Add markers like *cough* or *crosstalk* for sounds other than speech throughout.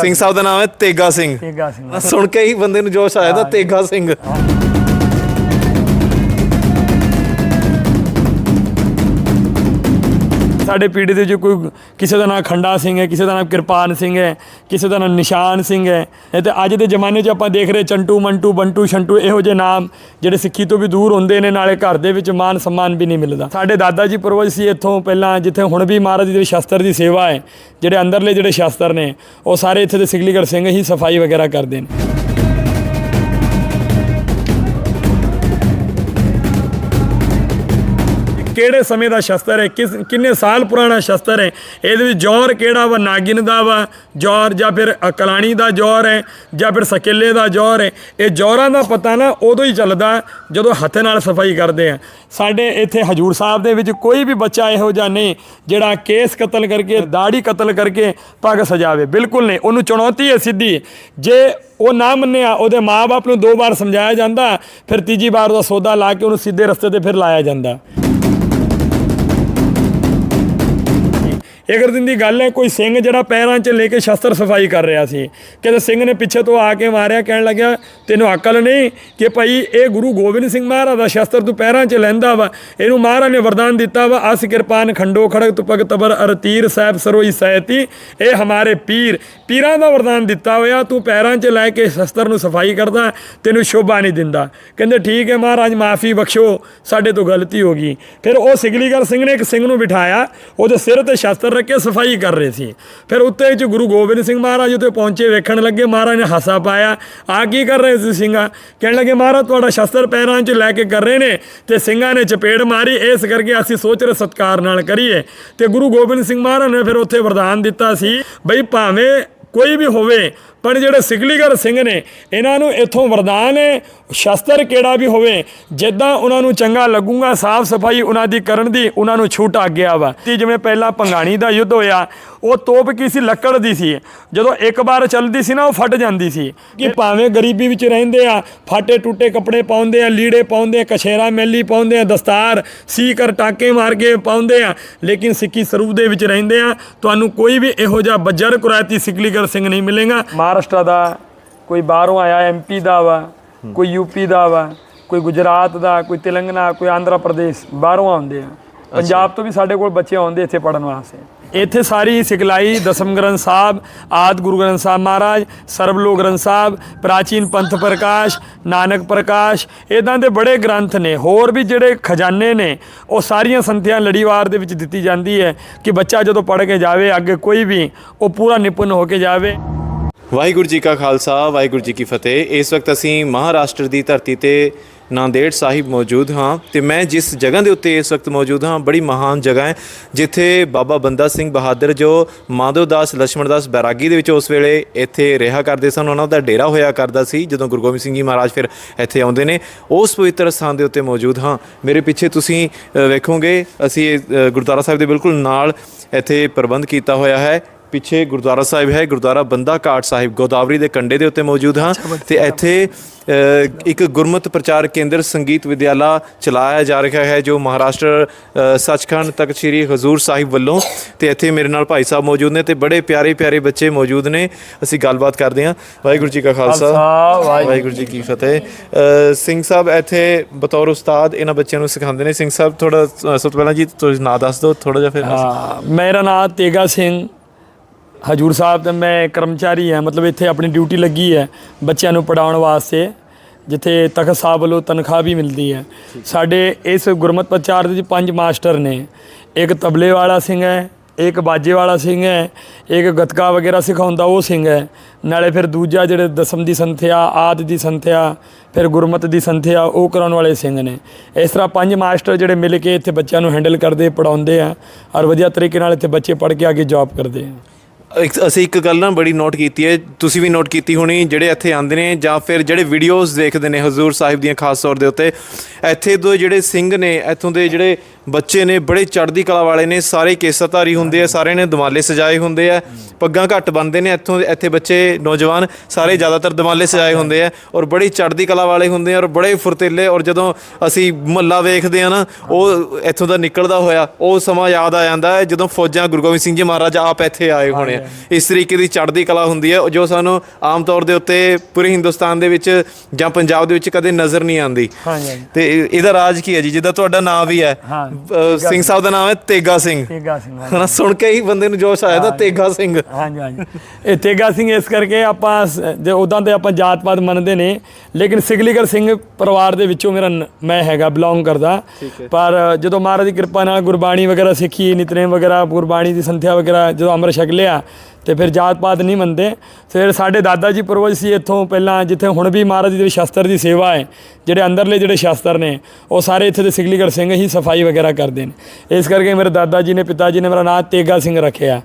ਸਿੰਘ ਸਾਹਿਬ ਦਾ ਨਾਮ ਹੈ ਤੇਗਾ ਸਿੰਘ। ਤੇਗਾ ਸਿੰਘ। ਸੁਣ ਕੇ ਹੀ ਬੰਦੇ ਨੂੰ ਜੋਸ਼ ਆਇਆ ਤਾਂ ਤੇਗਾ ਸਿੰਘ। ਸਾਡੇ ਪੀੜ੍ਹੀ ਦੇ ਵਿੱਚ ਕੋਈ ਕਿਸੇ ਦਾ ਨਾਮ ਖੰਡਾ ਸਿੰਘ ਹੈ, ਕਿਸੇ ਦਾ ਨਾਮ ਕਿਰਪਾਨ ਸਿੰਘ ਹੈ, ਕਿਸੇ ਦਾ ਨਾਮ ਨਿਸ਼ਾਨ ਸਿੰਘ ਹੈ। ਇਹ ਤੇ ਅੱਜ ਦੇ ਜ਼ਮਾਨੇ 'ਚ ਆਪਾਂ ਦੇਖ ਰਹੇ ਚੰਟੂ, ਮੰਟੂ, ਬੰਟੂ ਸ਼ੰਟੂ ਇਹੋ ਜਿਹੇ ਨਾਮ ਜਿਹੜੇ ਸਿੱਖੀ ਤੋਂ ਵੀ ਦੂਰ ਹੁੰਦੇ ਨੇ, ਨਾਲੇ ਘਰ ਦੇ ਵਿੱਚ ਮਾਨ ਸਨਮਾਨ ਵੀ ਨਹੀਂ ਮਿਲਦਾ। ਸਾਡੇ ਦਾਦਾ ਜੀ ਪੂਰਵਜ ਸੀ ਇੱਥੋਂ ਪਹਿਲਾਂ, ਜਿੱਥੇ ਹੁਣ ਵੀ ਮਹਾਰਾਜ ਜੀ ਦੇ ਸ਼ਸਤਰ ਦੀ ਸੇਵਾ ਹੈ, ਜਿਹੜੇ ਅੰਦਰਲੇ ਜਿਹੜੇ ਸ਼ਾਸਤਰ ਨੇ, ਉਹ ਸਾਰੇ ਇੱਥੇ ਦੇ ਸਿਗਲੀਗੜ ਸਿੰਘ ਹੀ ਸਫ਼ਾਈ ਵਗੈਰਾ ਕਰਦੇ ਨੇ। ਕਿਹੜੇ ਸਮੇਂ ਦਾ ਸ਼ਸਤਰ ਹੈ? ਕਿਸ ਕਿੰਨੇ ਸਾਲ ਪੁਰਾਣਾ ਸ਼ਸਤਰ ਹੈ? ਇਹਦੇ ਵਿੱਚ ਜੌਰ ਕਿਹੜਾ ਵਾ? ਨਾਗਿਨ ਦਾ ਵਾ। ਜੌਰ ਜਾਂ ਫਿਰ ਕਲਾਣੀ ਦਾ ਜੌਰ ਹੈ ਜਾਂ ਫਿਰ ਸਕੇਲੇ ਦਾ ਜੌਰ ਹੈ? ਇਹ ਜੌਰਾਂ ਦਾ ਪਤਾ ਨਾ ਉਦੋਂ ਹੀ ਚੱਲਦਾ ਜਦੋਂ ਹੱਥ ਨਾਲ ਸਫ਼ਾਈ ਕਰਦੇ ਆ। ਸਾਡੇ ਇੱਥੇ ਹਜੂਰ ਸਾਹਿਬ ਦੇ ਵਿੱਚ ਕੋਈ ਵੀ ਬੱਚਾ ਇਹੋ ਜਿਹਾ ਨਹੀਂ ਜਿਹੜਾ ਕੇਸ ਕਤਲ ਕਰਕੇ, ਦਾੜੀ ਕਤਲ ਕਰਕੇ ਪੱਗ ਸਜਾਵੇ। ਬਿਲਕੁਲ ਨਹੀਂ। ਉਹਨੂੰ ਚੁਣੌਤੀ ਹੈ ਸਿੱਧੀ। ਜੇ ਉਹ ਨਾ ਮੰਨਿਆ, ਉਹਦੇ ਮਾਪੇ ਨੂੰ ਦੋ ਵਾਰ ਸਮਝਾਇਆ ਜਾਂਦਾ, ਫਿਰ ਤੀਜੀ ਵਾਰ ਉਹਦਾ ਸੌਦਾ ਲਾ ਕੇ ਉਹਨੂੰ ਸਿੱਧੇ ਰਸਤੇ ਤੇ ਫਿਰ ਲਾਇਆ ਜਾਂਦਾ। ਇੱਕ ਦਿਨ ਦੀ ਗੱਲ ਹੈ, ਕੋਈ ਸਿੰਘ ਜਿਹੜਾ ਪੈਰਾਂ 'ਚ ਲੈ ਕੇ ਸ਼ਸਤਰ ਸਫ਼ਾਈ ਕਰ ਰਿਹਾ ਸੀ। ਕਹਿੰਦੇ ਸਿੰਘ ਨੇ ਪਿੱਛੇ ਤੋਂ ਆ ਕੇ ਮਾਰਿਆ, ਕਹਿਣ ਲੱਗਿਆ, ਤੈਨੂੰ ਅਕਲ ਨਹੀਂ ਕਿ ਭਾਈ ਇਹ ਗੁਰੂ ਗੋਬਿੰਦ ਸਿੰਘ ਮਹਾਰਾਜ ਦਾ ਸ਼ਸਤਰ ਤੂੰ ਪੈਰਾਂ 'ਚ ਲੈਂਦਾ ਵਾ। ਇਹਨੂੰ ਮਹਾਰਾਜ ਨੇ ਵਰਦਾਨ ਦਿੱਤਾ ਵਾ, ਅਸ ਕਿਰਪਾਨ ਖੰਡੋ ਖੜਕ ਤੁਪਕ ਤਬਰ ਅਰਤੀਰ ਸਾਹਿਬ ਸਰੋਈ ਸੈਤੀ ਇਹ ਹਮਾਰੇ ਪੀਰ। ਪੀਰਾਂ ਦਾ ਵਰਦਾਨ ਦਿੱਤਾ ਹੋਇਆ, ਤੂੰ ਪੈਰਾਂ 'ਚ ਲੈ ਕੇ ਸ਼ਸਤਰ ਨੂੰ ਸਫ਼ਾਈ ਕਰਦਾ, ਤੈਨੂੰ ਸ਼ੋਭਾ ਨਹੀਂ ਦਿੰਦਾ। ਕਹਿੰਦੇ, ਠੀਕ ਹੈ ਮਹਾਰਾਜ, ਮਾਫੀ ਬਖਸ਼ੋ, ਸਾਡੇ ਤੋਂ ਗਲਤੀ ਹੋ ਗਈ। ਫਿਰ ਉਹ ਸਿਗਲੀਗਰ ਸਿੰਘ ਨੇ ਇੱਕ ਸਿੰਘ ਨੂੰ ਬਿਠਾਇਆ, ਉਹਦੇ ਸਿਰ ਤੇ ਸ਼ਸਤਰ ਰੱਖ ਕੇ ਸਫ਼ਾਈ ਕਰ ਰਹੇ ਸੀ। ਫਿਰ ਉੱਤੇ ਚ ਗੁਰੂ ਗੋਬਿੰਦ ਸਿੰਘ ਮਹਾਰਾਜ ਉੱਤੇ ਪਹੁੰਚੇ, ਵੇਖਣ ਲੱਗੇ, ਮਹਾਰਾਜ ਨੇ ਹਾਸਾ ਪਾਇਆ। ਆ ਕੀ ਕਰ ਰਹੇ ਸੀ ਸਿੰਘਾ? ਕਹਿਣ ਲੱਗੇ, ਮਹਾਰਾਜ, ਤੁਹਾਡਾ ਸ਼ਸਤਰ ਪੈਰਾਂ 'ਚ ਲੈ ਕੇ ਕਰ ਰਹੇ ਨੇ ਤੇ ਸਿੰਘਾਂ ਨੇ ਚਪੇੜ ਮਾਰੀ। ਇਸ ਕਰਕੇ ਅਸੀਂ ਸੋਚ ਰਹੇ, ਸਤਕਾਰ ਨਾਲ ਕਰੀਏ। ਤੇ ਗੁਰੂ ਗੋਬਿੰਦ ਸਿੰਘ ਮਹਾਰਾਜ ਨੇ ਫਿਰ ਉੱਥੇ ਵਰਦਾਨ ਦਿੱਤਾ ਸੀ, ਬਈ ਭਾਵੇਂ ਕੋਈ ਵੀ ਹੋਵੇ, ਪਰ ਜਿਹੜੇ ਸਿਗਲੀਗਰ ਸਿੰਘ ਨੇ, ਇਹਨਾਂ ਨੂੰ ਇੱਥੋਂ ਵਰਦਾਨ ਹੈ ਸ਼ਸਤਰ ਕਿਹੜਾ ਵੀ ਹੋਵੇ, ਜਿੱਦਾਂ ਉਹਨਾਂ ਨੂੰ ਚੰਗਾ ਲੱਗੂਗਾ, ਸਾਫ਼ ਸਫ਼ਾਈ ਉਹਨਾਂ ਦੀ ਕਰਨ ਦੀ, ਉਹਨਾਂ ਨੂੰ ਛੂਟ ਆ ਗਿਆ ਵਾ। ਤੇ ਜਿਵੇਂ ਪਹਿਲਾਂ ਪੰਗਾਣੀ ਦਾ ਯੁੱਧ ਹੋਇਆ, ਉਹ ਤੋਪ ਕੀ ਸੀ? ਲੱਕੜ ਦੀ ਸੀ। ਜਦੋਂ ਇੱਕ ਵਾਰ ਚੱਲਦੀ ਸੀ ਨਾ, ਉਹ ਫਟ ਜਾਂਦੀ ਸੀ। ਕਿ ਭਾਵੇਂ ਗਰੀਬੀ ਵਿੱਚ ਰਹਿੰਦੇ ਆ, ਫਾਟੇ ਟੁੱਟੇ ਕੱਪੜੇ ਪਾਉਂਦੇ ਆ, ਲੀੜੇ ਪਾਉਂਦੇ ਆ, ਕਛੇਰਾ, ਮੈਲੀ ਪਾਉਂਦੇ ਆ, ਦਸਤਾਰ ਸੀ ਕਰ ਟਾਕੇ ਮਾਰ ਕੇ ਪਾਉਂਦੇ ਆ, ਲੇਕਿਨ ਸਿੱਖੀ ਸਰੂਪ ਦੇ ਵਿੱਚ ਰਹਿੰਦੇ ਆ, ਤੁਹਾਨੂੰ ਕੋਈ ਵੀ ਇਹੋ ਜਿਹਾ ਬੱਜਰ ਕੁਰਾਇਤੀ ਸਿਕਲੀਗਰ ਸਿੰਘ ਨਹੀਂ ਮਿਲੇਗਾ। ਮਹਾਰਾਸ਼ਟਰ ਦਾ ਕੋਈ ਬਾਹਰੋਂ ਆਇਆ ਐਮਪੀ ਦਾ ਵਾ ਕੋਈ ਯੂਪੀ ਦਾ ਵਾ ਕੋਈ ਗੁਜਰਾਤ ਦਾ ਕੋਈ ਤੇਲੰਗਨਾ ਕੋਈ ਆਂਧਰਾ ਪ੍ਰਦੇਸ਼ ਬਾਹਰੋਂ ਆਉਂਦੇ ਆ। ਪੰਜਾਬ ਤੋਂ ਵੀ ਸਾਡੇ ਕੋਲ ਬੱਚੇ ਆਉਂਦੇ ਇੱਥੇ ਪੜਨ ਵਾਸਤੇ। ਇੱਥੇ ਸਾਰੀ ਸਿਖਲਾਈ ਦਸਮ ਗ੍ਰੰਥ ਸਾਹਿਬ ਆਦ ਗੁਰੂ ਗ੍ਰੰਥ ਸਾਹਿਬ ਮਹਾਰਾਜ ਸਰਬਲੋਕ ਗ੍ਰੰਥ ਸਾਹਿਬ ਪ੍ਰਾਚੀਨ ਪੰਥ ਪ੍ਰਕਾਸ਼ ਨਾਨਕ ਪ੍ਰਕਾਸ਼ ਇਦਾਂ ਦੇ ਬੜੇ ਗ੍ਰੰਥ ਨੇ। ਹੋਰ ਵੀ ਜਿਹੜੇ ਖਜ਼ਾਨੇ ਨੇ ਉਹ ਸਾਰੀਆਂ ਸੰਥਿਆ ਲੜੀਵਾਰ ਦੇ ਵਿੱਚ ਦਿੱਤੀ ਜਾਂਦੀ ਹੈ ਕਿ ਬੱਚਾ ਜਦੋਂ ਪੜ੍ਹ ਕੇ ਜਾਵੇ ਅੱਗੇ ਕੋਈ ਵੀ ਉਹ ਪੂਰਾ ਨਿਪੁੰਨ ਹੋ ਕੇ ਜਾਵੇ। ਵਾਹਿਗੁਰੂ ਜੀ ਕਾ ਖਾਲਸਾ, ਵਾਹਿਗੁਰੂ ਜੀ ਕੀ ਫਤਿਹ। ਇਸ ਵਕਤ ਅਸੀਂ ਮਹਾਰਾਸ਼ਟਰ ਦੀ ਧਰਤੀ ਤੇ ਨਾਂਦੇੜ ਸਾਹਿਬ ਮੌਜੂਦ ਹਾਂ ਤੇ ਮੈਂ ਜਿਸ ਜਗ੍ਹਾ ਦੇ ਉੱਤੇ ਇਸ ਵਕਤ ਮੌਜੂਦ ਹਾਂ, ਬੜੀ ਮਹਾਨ ਜਗ੍ਹਾ ਹੈ, ਜਿੱਥੇ ਬਾਬਾ ਬੰਦਾ ਸਿੰਘ ਬਹਾਦਰ ਜੋ ਮਾਧੋ ਦਾਸ ਮਾਧੋਦਾਸ ਲక్ష్మణਦਾਸ ਬੈਰਾਗੀ ਦੇ ਵਿੱਚ ਉਸ ਵੇਲੇ ਇੱਥੇ ਰਿਹਾ ਕਰਦੇ ਸਨ। ਉਹਨਾਂ ਦਾ ਡੇਰਾ ਹੋਇਆ ਕਰਦਾ ਸੀ, ਜਦੋਂ ਗੁਰੂ ਗੋਬਿੰਦ ਸਿੰਘ ਜੀ ਮਹਾਰਾਜ ਫਿਰ ਇੱਥੇ ਆਉਂਦੇ ਨੇ। ਉਸ ਪਵਿੱਤਰ ਸਥਾਨ ਦੇ ਉੱਤੇ ਮੌਜੂਦ ਹਾਂ। ਮੇਰੇ ਪਿੱਛੇ ਤੁਸੀਂ ਵੇਖੋਗੇ, ਅਸੀਂ ਗੁਰਦੁਆਰਾ ਸਾਹਿਬ ਦੇ ਬਿਲਕੁਲ ਨਾਲ ਇੱਥੇ ਪ੍ਰਬੰਧ ਕੀਤਾ ਹੋਇਆ ਹੈ। ਪਿੱਛੇ ਗੁਰਦੁਆਰਾ ਸਾਹਿਬ ਹੈ ਗੁਰਦੁਆਰਾ ਬੰਦਾ ਘਾਟ ਸਾਹਿਬ ਗੋਦਾਵਰੀ ਦੇ ਕੰਢੇ ਦੇ ਉੱਤੇ ਮੌਜੂਦ ਹਾਂ। ਤੇ ਇੱਥੇ ਇੱਕ ਗੁਰਮਤ ਪ੍ਰਚਾਰ ਕੇਂਦਰ ਸੰਗੀਤ ਵਿਦਿਆਲਾ ਚਲਾਇਆ ਜਾ ਰਿਹਾ ਹੈ ਜੋ ਮਹਾਰਾਸ਼ਟਰ ਸੱਚਖੰਡ ਤਖਤ ਸ੍ਰੀ ਹਜ਼ੂਰ ਸਾਹਿਬ ਵੱਲੋਂ ਤੇ ਇੱਥੇ ਮੇਰੇ ਨਾਲ ਭਾਈ ਸਾਹਿਬ ਮੌਜੂਦ ਨੇ ਤੇ ਬੜੇ ਪਿਆਰੇ ਪਿਆਰੇ ਬੱਚੇ ਮੌਜੂਦ ਨੇ। ਅਸੀਂ ਗੱਲਬਾਤ ਕਰਦੇ ਹਾਂ। ਵਾਹਿਗੁਰੂ ਜੀ ਕਾ ਖਾਲਸਾ। ਵਾਹਿਗੁਰੂ ਜੀ ਕੀ ਫਤਿਹ। ਸਿੰਘ ਸਾਹਿਬ ਇੱਥੇ ਬਤੌਰ ਉਸਤਾਦ ਇਹਨਾਂ ਬੱਚਿਆਂ ਨੂੰ ਸਿਖਾਉਂਦੇ ਨੇ। ਸਿੰਘ ਸਾਹਿਬ ਥੋੜਾ ਸਭ ਤੋਂ ਪਹਿਲਾਂ ਜੀ ਤੁਸੀਂ ਨਾਂ ਦੱਸ ਦਿਓ ਥੋੜਾ ਜਿਹਾ ਫਿਰ ਮੇਰਾ ਨਾਮ ਤੇਗਾ ਸਿੰਘ ਹਜੂਰ ਸਾਹਿਬ ਤੇ ਮੈਂ ਕਰਮਚਾਰੀ ਹਾਂ, ਮਤਲਬ ਇੱਥੇ ਆਪਣੀ ਡਿਊਟੀ ਲੱਗੀ ਹੈ ਬੱਚਿਆਂ ਨੂੰ ਪੜਾਉਣ ਵਾਸਤੇ, ਜਿੱਥੇ ਤਖਤ ਸਾਹਿਬ ਵੱਲੋਂ ਤਨਖਾਹ ਵੀ ਮਿਲਦੀ ਹੈ। ਸਾਡੇ ਇਸ ਗੁਰਮਤ ਪ੍ਰਚਾਰ ਦੇ ਵਿੱਚ ਪੰਜ ਮਾਸਟਰ ਨੇ, ਇੱਕ ਤਬਲੇ ਵਾਲਾ ਸਿੰਘ ਹੈ, ਇੱਕ ਬਾਜੇ ਵਾਲਾ ਸਿੰਘ ਹੈ, ਇੱਕ ਗਤਕਾ ਵਗੈਰਾ ਸਿਖਾਉਂਦਾ ਉਹ ਸਿੰਘ ਹੈ। ਨਾਲੇ ਫਿਰ ਦੂਜਾ ਜਿਹੜੇ ਦਸਮ ਦੀ ਸੰਥਿਆ, ਆਦ ਦੀ ਸੰਥਿਆ, ਫਿਰ ਗੁਰਮਤ ਦੀ ਸੰਥਿਆ, ਉਹ ਕਰਾਉਣ ਵਾਲੇ ਸਿੰਘ ਨੇ। ਇਸ ਤਰ੍ਹਾਂ ਪੰਜ ਮਾਸਟਰ ਜਿਹੜੇ ਮਿਲ ਕੇ ਇੱਥੇ ਬੱਚਿਆਂ ਨੂੰ ਹੈਂਡਲ ਕਰਦੇ ਪੜਾਉਂਦੇ ਆ, ਔਰ ਵਧੀਆ ਤਰੀਕੇ ਨਾਲ ਇੱਥੇ ਬੱਚੇ ਪੜ੍ਹ ਕੇ ਅੱਗੇ ਜੌਬ ਕਰਦੇ ਆ। ਅਸੀਂ ਇੱਕ ਗੱਲ ਨਾ ਬੜੀ ਨੋਟ ਕੀਤੀ ਹੈ। ਤੁਸੀਂ ਵੀ ਨੋਟ ਕੀਤੀ ਹੋਣੀ, ਜਿਹੜੇ ਇੱਥੇ ਆਉਂਦੇ ਨੇ ਜਾਂ ਫਿਰ ਜਿਹੜੇ ਵੀਡੀਓਜ਼ ਦੇਖਦੇ ਨੇ ਹਜ਼ੂਰ ਸਾਹਿਬ ਦੀਆਂ ਖਾਸ ਤੌਰ ਦੇ ਉੱਤੇ। ਇੱਥੇ ਤੋਂ ਜਿਹੜੇ ਸਿੰਘ ਨੇ, ਇੱਥੋਂ ਦੇ ਜਿਹੜੇ ਬੱਚੇ ਨੇ ਬੜੇ ਚੜ੍ਹਦੀ ਕਲਾ ਵਾਲੇ ਨੇ ਸਾਰੇ ਕੇਸਾਧਾਰੀ ਹੁੰਦੇ ਆ ਸਾਰੇ ਨੇ ਦਮਾਲੇ ਸਜਾਏ ਹੁੰਦੇ ਆ ਪੱਗਾਂ ਘੱਟ ਬੰਨਦੇ ਨੇ ਇੱਥੋਂ ਇੱਥੇ ਬੱਚੇ ਨੌਜਵਾਨ ਸਾਰੇ ਜ਼ਿਆਦਾਤਰ ਦਮਾਲੇ ਸਜਾਏ ਹੁੰਦੇ ਆ ਔਰ ਬੜੀ ਚੜ੍ਹਦੀ ਕਲਾ ਵਾਲੇ ਹੁੰਦੇ ਆ ਔਰ ਬੜੇ ਫੁਰਤੀਲੇ ਔਰ ਜਦੋਂ ਅਸੀਂ ਮਹੱਲਾ ਵੇਖਦੇ ਆ ਨਾ ਉਹ ਇੱਥੋਂ ਦਾ ਨਿਕਲਦਾ ਹੋਇਆ ਉਹ ਸਮਾਂ ਯਾਦ ਆ ਜਾਂਦਾ ਹੈ ਜਦੋਂ ਫੌਜਾਂ ਗੁਰੂ ਗੋਬਿੰਦ ਸਿੰਘ ਜੀ ਮਹਾਰਾਜ ਆਪ ਇੱਥੇ ਆਏ ਹੋਣੇ ਆ। ਇਸ ਤਰੀਕੇ ਦੀ ਚੜ੍ਹਦੀ ਕਲਾ ਹੁੰਦੀ ਹੈ ਜੋ ਸਾਨੂੰ ਆਮ ਤੌਰ ਦੇ ਉੱਤੇ ਪੂਰੇ ਹਿੰਦੁਸਤਾਨ ਦੇ ਵਿੱਚ ਜਾਂ ਪੰਜਾਬ ਦੇ ਵਿੱਚ ਕਦੇ ਨਜ਼ਰ ਨਹੀਂ ਆਉਂਦੀ। ਤੇ ਇਹ- ਇਹਦਾ ਰਾਜ ਕੀ ਹੈ ਜੀ? ਜਿੱਦਾਂ ਤੁਹਾਡਾ ਨਾਮ ਵੀ ਹੈ ਸਿੰਘ ਸਾਹਿਬ ਦਾ ਨਾਮ ਹੈ ਤੇਗਾ ਸਿੰਘ। ਤੇਗਾ ਸਿੰਘ ਹਾਂਜੀ। ਹਨਾ ਸੁਣ ਕੇ ਹੀ ਬੰਦੇ ਨੂੰ ਜੋਸ਼ ਆਇਆ ਤਾਂ ਤੇਗਾ ਸਿੰਘ। ਹਾਂਜੀ ਹਾਂਜੀ। *laughs* ਇਹ ਤੇਗਾ ਸਿੰਘ ਇਸ ਕਰਕੇ ਆਪਾਂ ਸ- ਜੇ ਉਦਾਂ ਤੇ ਆਪਾਂ ਜਾਤ ਪਾਤ ਮੰਨਦੇ ਨੇ ਲੇਕਿਨ ਸਿਗਲੀਗਰ ਸਿੰਘ ਪਰਿਵਾਰ ਦੇ ਵਿੱਚੋਂ ਮੇਰਾ ਨ- ਮੈਂ ਹੈਗਾ ਬਿਲੋਂਗ ਕਰਦਾ। ਪਰ ਜਦੋਂ ਮਹਾਰਾਜ ਦੀ ਕਿਰਪਾ ਨਾਲ ਗੁਰਬਾਣੀ ਵਗੈਰਾ ਸਿੱਖੀ ਨਿਤਨੇਮ ਵਗੈਰਾ ਗੁਰਬਾਣੀ ਦੀ ਸੰਥਿਆ ਵਗੈਰਾ ਜਦੋਂ ਅੰਮ੍ਰਿਤ ਛਕ ਲਿਆ ਤੇ ਫਿਰ ਜਾਤ ਪਾਤ ਨਹੀਂ ਮੰਨਦੇ। ਫਿਰ ਸਾਡੇ ਦਾਦਾ ਜੀ ਪਰਵਜ ਸੀ ਇੱਥੋਂ ਪਹਿਲਾਂ, ਜਿੱਥੇ ਹੁਣ ਵੀ ਮਹਾਰਾਜ ਦੀ ਜਿਹੜੀ ਸ਼ਸਤਰ ਦੀ ਸੇਵਾ ਹੈ, ਜਿਹੜੇ ਅੰਦਰਲੇ ਜਿਹੜੇ ਸ਼ਸਤਰ ਨੇ, ਉਹ ਸਾਰੇ ਇੱਥੇ ਦੇ ਸਿਗਲੀਗਰ ਸਿੰਘ ਹੀ ਸਫ਼ਾਈ ਵਗੈਰਾ ਕਰਦੇ ਨੇ। ਇਸ ਕਰਕੇ ਮੇਰੇ ਦਾਦਾ ਜੀ ਨੇ, ਪਿਤਾ ਜੀ ਨੇ ਮੇਰਾ ਨਾਮ ਤੇਗਾ ਸਿੰਘ ਰੱਖਿਆ।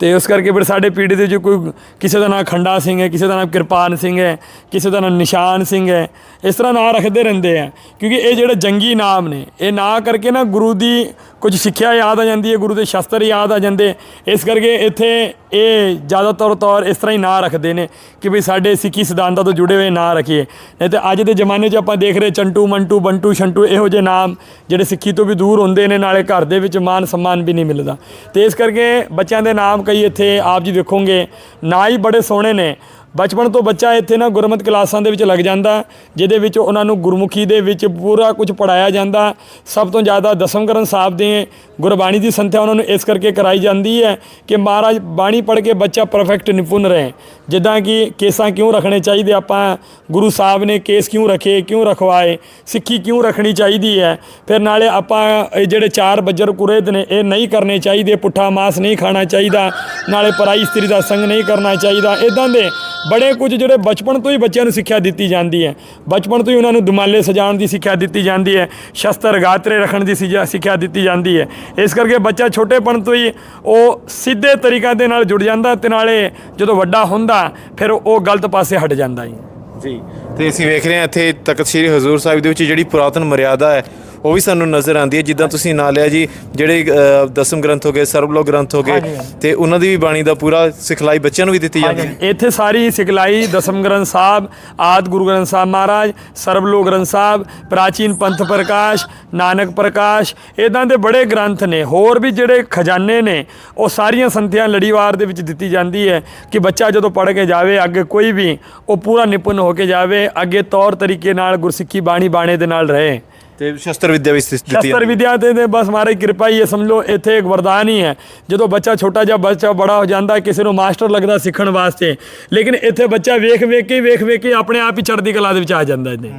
ਤੇ ਉਸ ਕਰਕੇ ਫਿਰ ਸਾਡੇ ਪੀੜ੍ਹੀ ਦੇ ਵਿੱਚ ਕੋਈ ਕਿਸੇ ਦਾ ਨਾਮ ਖੰਡਾ ਸਿੰਘ ਹੈ, ਕਿਸੇ ਦਾ ਨਾਮ ਕਿਰਪਾਨ ਸਿੰਘ ਹੈ, ਕਿਸੇ ਦਾ ਨਾਮ ਨਿਸ਼ਾਨ ਸਿੰਘ ਹੈ, ਇਸ ਤਰ੍ਹਾਂ ਨਾਂ ਰੱਖਦੇ ਰਹਿੰਦੇ ਆ। ਕਿਉਂਕਿ ਇਹ ਜਿਹੜੇ ਜੰਗੀ ਨਾਮ ਨੇ, ਇਹ ਨਾਂ ਕਰਕੇ ਨਾ ਗੁਰੂ ਦੀ ਕੁਝ ਸਿੱਖਿਆ ਯਾਦ ਆ ਜਾਂਦੀ ਹੈ, ਗੁਰੂ ਦੇ ਸ਼ਸਤਰ ਯਾਦ ਆ ਜਾਂਦੇ। ਇਸ ਕਰਕੇ ਇੱਥੇ ਇਹ ਜ਼ਿਆਦਾਤਰ ਤੌਰ ਇਸ ਤਰ੍ਹਾਂ ਹੀ ਨਾਂ ਰੱਖਦੇ ਨੇ ਕਿ ਵੀ ਸਾਡੇ ਸਿੱਖੀ ਸਿਧਾਂਤਾਂ ਤੋਂ ਜੁੜੇ ਹੋਏ ਨਾਂ ਰੱਖੀਏ। ਨਹੀਂ ਤੇ ਅੱਜ ਦੇ ਜ਼ਮਾਨੇ 'ਚ ਆਪਾਂ ਦੇਖ ਰਹੇ ਚੰਟੂ, ਮੰਟੂ, ਬੰਟੂ ਸ਼ੰਟੂ ਇਹੋ ਜਿਹੇ ਨਾਮ ਜਿਹੜੇ ਸਿੱਖੀ ਤੋਂ ਵੀ ਦੂਰ ਹੁੰਦੇ ਨੇ, ਨਾਲੇ ਘਰ ਦੇ ਵਿੱਚ ਮਾਨ ਸਨਮਾਨ ਵੀ ਨਹੀਂ ਮਿਲਦਾ। ਤੇ ਇਸ ਕਰਕੇ ਬੱਚਿਆਂ ਦੇ ਨਾਮ ਕਈ ਇੱਥੇ ਆਪ ਜੀ ਦੇਖੋਗੇ। ਨਾ ਹੀ ਬੜੇ ਸੋਹਣੇ ਨੇ। ਬਚਪਨ ਤੋਂ ਬੱਚਾ ਇੱਥੇ ਨਾ ਗੁਰਮਤ ਕਲਾਸਾਂ ਦੇ ਵਿੱਚ ਲੱਗ ਜਾਂਦਾ, ਜਿਹਦੇ ਵਿੱਚ ਉਹਨਾਂ ਨੂੰ ਗੁਰਮੁਖੀ ਦੇ ਵਿੱਚ ਪੂਰਾ ਕੁਝ ਪੜਾਇਆ ਜਾਂਦਾ। ਸਭ ਤੋਂ ਜ਼ਿਆਦਾ ਦਸਮ ਦਸਮਗ੍ਰੰਥ ਸਾਹਿਬ ਦੇ ਗੁਰਬਾਣੀ ਦੀ ਸੰਥਿਆ ਉਹਨਾਂ ਨੂੰ ਇਸ ਕਰਕੇ ਕਰਾਈ ਜਾਂਦੀ ਹੈ ਕਿ ਮਹਾਰਾਜ ਬਾਣੀ ਪੜ੍ਹ ਕੇ ਬੱਚਾ ਪਰਫੈਕਟ ਨਿਪੁੰਨ ਰਹੇ। ਜਿੱਦਾਂ ਕਿ ਕੇਸਾਂ ਕਿਉਂ ਰੱਖਣੇ ਚਾਹੀਦੇ? ਆਪਾਂ ਗੁਰੂ ਸਾਹਿਬ ਨੇ ਕੇਸ ਕਿਉਂ ਰੱਖੇ, ਕਿਉਂ ਰਖਵਾਏ? ਸਿੱਖੀ ਕਿਉਂ ਰੱਖਣੀ ਚਾਹੀਦੀ ਹੈ? ਫਿਰ ਨਾਲੇ ਆਪਾਂ ਇਹ ਜਿਹੜੇ ਚਾਰ ਬੱਜਰ ਕੁਰੇਦ ਨੇ, ਇਹ ਨਹੀਂ ਕਰਨੇ ਚਾਹੀਦੇ। ਪੁੱਠਾ ਮਾਸ ਨਹੀਂ ਖਾਣਾ ਚਾਹੀਦਾ। ਨਾਲੇ ਪਰਾਈ ਇਸਤਰੀ ਦਾ ਸੰਗ ਨਹੀਂ ਕਰਨਾ ਚਾਹੀਦਾ। ਇਦਾਂ ਦੇ ਬੜੇ ਕੁਝ ਜਿਹੜੇ ਬਚਪਨ ਤੋਂ ਹੀ ਬੱਚਿਆਂ ਨੂੰ ਸਿੱਖਿਆ ਦਿੱਤੀ ਜਾਂਦੀ ਹੈ। ਬਚਪਨ ਤੋਂ ਹੀ ਉਹਨਾਂ ਨੂੰ ਦੁਮਾਲੇ ਸਜਾਉਣ ਦੀ ਸਿੱਖਿਆ ਦਿੱਤੀ ਜਾਂਦੀ ਹੈ। ਸ਼ਸਤਰ ਗਾਤਰੇ ਰੱਖਣ ਦੀ ਸਿਜਾ- ਸਿੱਖਿਆ ਦਿੱਤੀ ਜਾਂਦੀ ਹੈ। ਇਸ ਕਰਕੇ ਬੱਚਾ ਛੋਟੇਪਣ ਤੋਂ ਹੀ ਉਹ ਸਿੱਧੇ ਤਰੀਕਾ ਦੇ ਨਾਲ ਜੁੜ ਜਾਂਦਾ ਤੇ ਨਾਲੇ ਜਦੋਂ ਵੱਡਾ ਹੁੰਦਾ, ਫਿਰ ਉਹ ਗਲਤ ਪਾਸੇ ਹਟ ਜਾਂਦਾ ਜੀ। ਜੀ, ਤੇ ਅਸੀਂ ਵੇਖ ਰਹੇ ਹਾਂ ਇੱਥੇ ਤਖਤ ਸ੍ਰੀ ਹਜ਼ੂਰ ਸਾਹਿਬ ਦੇ ਵਿੱਚ ਜਿਹੜੀ ਪੁਰਾਤਨ ਮਰਿਆਦਾ ਹੈ ਉਹ ਵੀ ਸਾਨੂੰ ਨਜ਼ਰ ਆਉਂਦੀ ਹੈ। ਜਿੱਦਾਂ ਤੁਸੀਂ ਨਾਂ ਲਿਆ ਜੀ ਜਿਹੜੇ ਦਸਮ ਗ੍ਰੰਥ ਹੋ ਗਏ ਸਰਬਲੋਕ ਗ੍ਰੰਥ ਹੋ ਗਏ। ਤੇ ਉਹਨਾਂ ਦੀ ਵੀ ਬਾਣੀ ਦਾ ਪੂਰਾ ਸਿਖਲਾਈ ਬੱਚਿਆਂ ਨੂੰ ਵੀ ਦਿੱਤੀ ਜਾਂਦੀ ਹੈ। ਇੱਥੇ ਸਾਰੀ ਸਿਖਲਾਈ ਦਸਮ ਗ੍ਰੰਥ ਸਾਹਿਬ ਆਦ ਗੁਰੂ ਗ੍ਰੰਥ ਸਾਹਿਬ ਮਹਾਰਾਜ ਸਰਬਲੋਕ ਗ੍ਰੰਥ ਸਾਹਿਬ ਪ੍ਰਾਚੀਨ ਪੰਥ ਪ੍ਰਕਾਸ਼ ਨਾਨਕ ਪ੍ਰਕਾਸ਼ ਇਦਾਂ ਦੇ ਬੜੇ ਗ੍ਰੰਥ ਨੇ। ਹੋਰ ਵੀ ਜਿਹੜੇ ਖਜ਼ਾਨੇ ਨੇ ਉਹ ਸਾਰੀਆਂ ਸੰਥਿਆ ਲੜੀਵਾਰ ਦੇ ਵਿੱਚ ਦਿੱਤੀ ਜਾਂਦੀ ਹੈ ਕਿ ਬੱਚਾ ਜਦੋਂ ਪੜ੍ਹ ਕੇ ਜਾਵੇ ਅੱਗੇ ਕੋਈ ਵੀ ਉਹ ਪੂਰਾ ਨਿਪੁੰਨ ਹੋ ਕੇ ਜਾਵੇ ਅੱਗੇ ਤੌਰ ਤਰੀਕੇ ਨਾਲ ਗੁਰਸਿੱਖੀ ਬਾਣੀ ਬਾਣੇ ਦੇ ਨਾਲ ਰਹੇ। ਤੇ ਸ਼ਸਤਰ ਵਿੱਦਿਆ ਵੀ ਦਿੱਤੀ ਸ਼ਸਤਰ ਵਿਦਿਆ ਤੇ ਤੇ ਬਸ ਮਾਰੇ ਕਿਰਪਾ ਹੀ ਹੈ ਸਮਝੋ ਇੱਥੇ ਇੱਕ ਵਰਦਾਨ ਹੀ ਹੈ। ਜਦੋਂ ਬੱਚਾ ਛੋਟਾ ਜਿਹਾ ਬੱਚਾ ਬੜਾ ਹੋ ਜਾਂਦਾ ਕਿਸੇ ਨੂੰ ਮਾਸਟਰ ਲੱਗਦਾ ਸਿੱਖਣ ਵਾਸਤੇ ਲੇਕਿਨ ਇੱਥੇ ਬੱਚਾ ਵੇਖ ਵੇਖ ਕੇ ਵੇਖ ਵੇਖ ਕੇ ਆਪਣੇ ਆਪ ਹੀ ਚੜ੍ਹਦੀ ਕਲਾ ਦੇ ਵਿੱਚ ਆ ਜਾਂਦਾ ਇਹਨੇ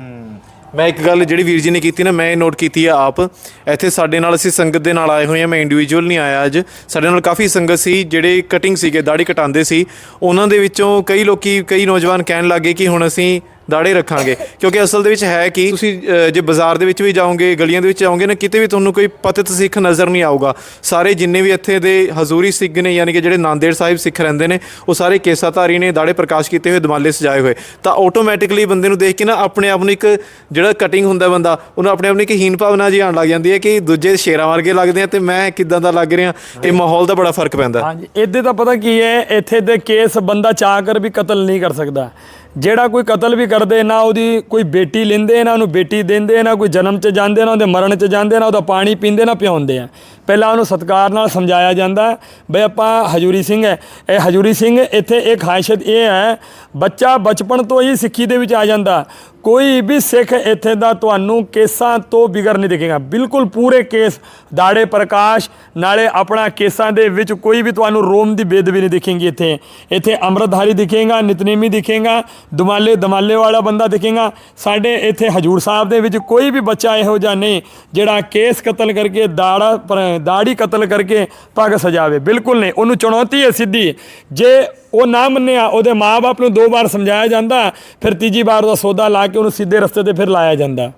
ਮੈਂ ਇੱਕ ਗੱਲ ਜਿਹੜੀ ਵੀਰ ਜੀ ਨੇ ਕੀਤੀ ਨਾ ਮੈਂ ਇਹ ਨੋਟ ਕੀਤੀ ਹੈ ਆਪ। ਇੱਥੇ ਸਾਡੇ ਨਾਲ ਅਸੀਂ ਸੰਗਤ ਦੇ ਨਾਲ ਆਏ ਹੋਏ ਹਾਂ ਮੈਂ ਇੰਡੀਵਿਜੂਅਲ ਨਹੀਂ ਆਇਆ ਅੱਜ। ਸਾਡੇ ਨਾਲ ਕਾਫੀ ਸੰਗਤ ਸੀ ਜਿਹੜੇ ਕਟਿੰਗ ਸੀਗੇ ਦਾੜੀ ਕਟਾਉਂਦੇ ਸੀ। ਉਹਨਾਂ ਦੇ ਵਿੱਚੋਂ ਕਈ ਲੋਕੀ ਕਈ ਨੌਜਵਾਨ ਕਹਿਣ ਲੱਗੇ ਕਿ ਹੁਣ ਅਸੀਂ ਦਾੜੇ ਰੱਖਾਂਗੇ। ਕਿਉਂਕਿ ਅਸਲ ਦੇ ਵਿੱਚ ਹੈ ਕਿ ਤੁਸੀਂ ਜੇ ਬਾਜ਼ਾਰ ਦੇ ਵਿੱਚ ਵੀ ਜਾਓਗੇ ਗਲੀਆਂ ਦੇ ਵਿੱਚ ਜਾਓਗੇ ਨਾ ਕਿਤੇ ਵੀ ਤੁਹਾਨੂੰ ਕੋਈ ਪਤਿਤ ਸਿੱਖ ਨਜ਼ਰ ਨਹੀਂ ਆਊਗਾ। ਸਾਰੇ ਜਿੰਨੇ ਵੀ ਇੱਥੇ ਦੇ ਹਜ਼ੂਰੀ ਸਿੱਖ ਨੇ ਯਾਨੀ ਕਿ ਜਿਹੜੇ ਨਾਂਦੇੜ ਸਾਹਿਬ ਸਿੱਖ ਰਹਿੰਦੇ ਨੇ ਉਹ ਸਾਰੇ ਕੇਸਾਧਾਰੀ ਨੇ ਦਾੜੇ ਪ੍ਰਕਾਸ਼ ਕੀਤੇ ਹੋਏ ਦਮਾਲੇ ਸਜਾਏ ਹੋਏ। ਤਾਂ ਆਟੋਮੈਟਿਕਲੀ ਬੰਦੇ ਨੂੰ ਦੇਖ ਕੇ ਨਾ ਆਪਣੇ ਆਪ ਨੂੰ ਇੱਕ ਜਿਹੜਾ ਕਟਿੰਗ ਹੁੰਦਾ ਬੰਦਾ ਉਹਨੂੰ ਆਪਣੇ ਆਪ ਨੂੰ ਇੱਕ ਹੀਨ ਭਾਵਨਾ ਜੀ ਆਉਣ ਲੱਗ ਜਾਂਦੀ ਹੈ ਕਿ ਦੂਜੇ ਸ਼ੇਰਾਂ ਵਰਗੇ ਲੱਗਦੇ ਆ ਤੇ ਮੈਂ ਕਿਦਾਂ ਦਾ ਲੱਗ ਰਿਹਾ ਇਹ ਮਾਹੌਲ ਦਾ ਬੜਾ ਫ਼ਰਕ ਪੈਂਦਾ। ਹਾਂਜੀ ਇਹਦੇ ਤਾਂ ਪਤਾ ਕੀ ਹੈ ਇੱਥੇ ਦੇ ਕੇਸ ਬੰਦਾ ਚਾਹ ਕਰ ਵੀ ਕਤਲ ਨਹੀਂ ਕਰ ਸਕਦਾ। ਜਿਹੜਾ ਕੋਈ ਕਤਲ ਵੀ ਕਰਦੇ, ਨਾ ਉਹਦੀ ਕੋਈ ਬੇਟੀ ਲੈਂਦੇ, ਨਾ ਉਹਨੂੰ ਬੇਟੀ ਦਿੰਦੇ, ਨਾ ਕੋਈ ਜਨਮ 'ਚ ਜਾਂਦੇ, ਨਾ ਉਹਦੇ ਮਰਨ 'ਚ ਜਾਂਦੇ, ਨਾ ਉਹਦਾ ਪਾਣੀ ਪੀਂਦੇ, ਨਾ ਪਿਆਉਂਦੇ ਆ। ਪਹਿਲਾਂ ਉਹਨੂੰ ਸਤਕਾਰ ਨਾਲ ਸਮਝਾਇਆ ਜਾਂਦਾ ਬਈ ਆਪਾਂ ਹਜੂਰੀ ਸਿੰਘ ਹੈ। ਇਹ ਹਜੂਰੀ ਸਿੰਘ ਇੱਥੇ ਇਹ ਖਾਸੀਅਤ ਇਹ ਹੈ, ਬੱਚਾ ਬਚਪਨ ਤੋਂ ਹੀ ਸਿੱਖੀ ਦੇ ਵਿੱਚ ਆ ਜਾਂਦਾ। ਕੋਈ ਵੀ ਸਿੱਖ ਇੱਥੇ ਦਾ ਤੁਹਾਨੂੰ ਕੇਸਾਂ ਤੋਂ ਬਿਗਰ ਨਹੀਂ ਦਿਖੇਗਾ। ਬਿਲਕੁਲ ਪੂਰੇ ਕੇਸ, ਦਾੜੇ ਪ੍ਰਕਾਸ਼, ਨਾਲੇ ਆਪਣਾ ਕੇਸਾਂ ਦੇ ਵਿੱਚ ਕੋਈ ਵੀ ਤੁਹਾਨੂੰ ਰੋਮ ਦੀ ਬੇਦਬੀ ਨਹੀਂ ਦਿਖੇਗੀ ਇੱਥੇ। ਇੱਥੇ ਅੰਮ੍ਰਿਤਧਾਰੀ ਦਿਖੇਗਾ, ਨਿਤਨੇਮੀ ਦਿਖੇਗਾ, ਦੁਮਾਲੇ ਦਮਾਲੇ ਵਾਲਾ ਬੰਦਾ ਦਿਖੇਗਾ। ਸਾਡੇ ਇੱਥੇ ਹਜੂਰ ਸਾਹਿਬ ਦੇ ਵਿੱਚ ਕੋਈ ਵੀ ਬੱਚਾ ਇਹੋ ਜਿਹਾ ਨਹੀਂ ਜਿਹੜਾ ਕੇਸ ਕਤਲ ਕਰਕੇ, ਦਾੜਾ ਦਾੜੀ ਕਤਲ ਕਰਕੇ ਪੱਗ ਸਜਾਵੇ। ਬਿਲਕੁਲ ਨਹੀਂ। ਉਹਨੂੰ ਚੁਣੌਤੀ ਹੈ ਸਿੱਧੀ। ਜੇ ਉਹ ਨਾ ਮੰਨਿਆ, ਉਹਦੇ ਮਾਪੇ ਨੂੰ ਦੋ ਵਾਰ ਸਮਝਾਇਆ ਜਾਂਦਾ, ਫਿਰ ਤੀਜੀ ਵਾਰ ਉਹਦਾ ਸੌਦਾ ਲਾ ਕੇ ਉਹਨੂੰ ਸਿੱਧੇ ਰਸਤੇ ਤੇ ਫਿਰ ਲਾਇਆ ਜਾਂਦਾ।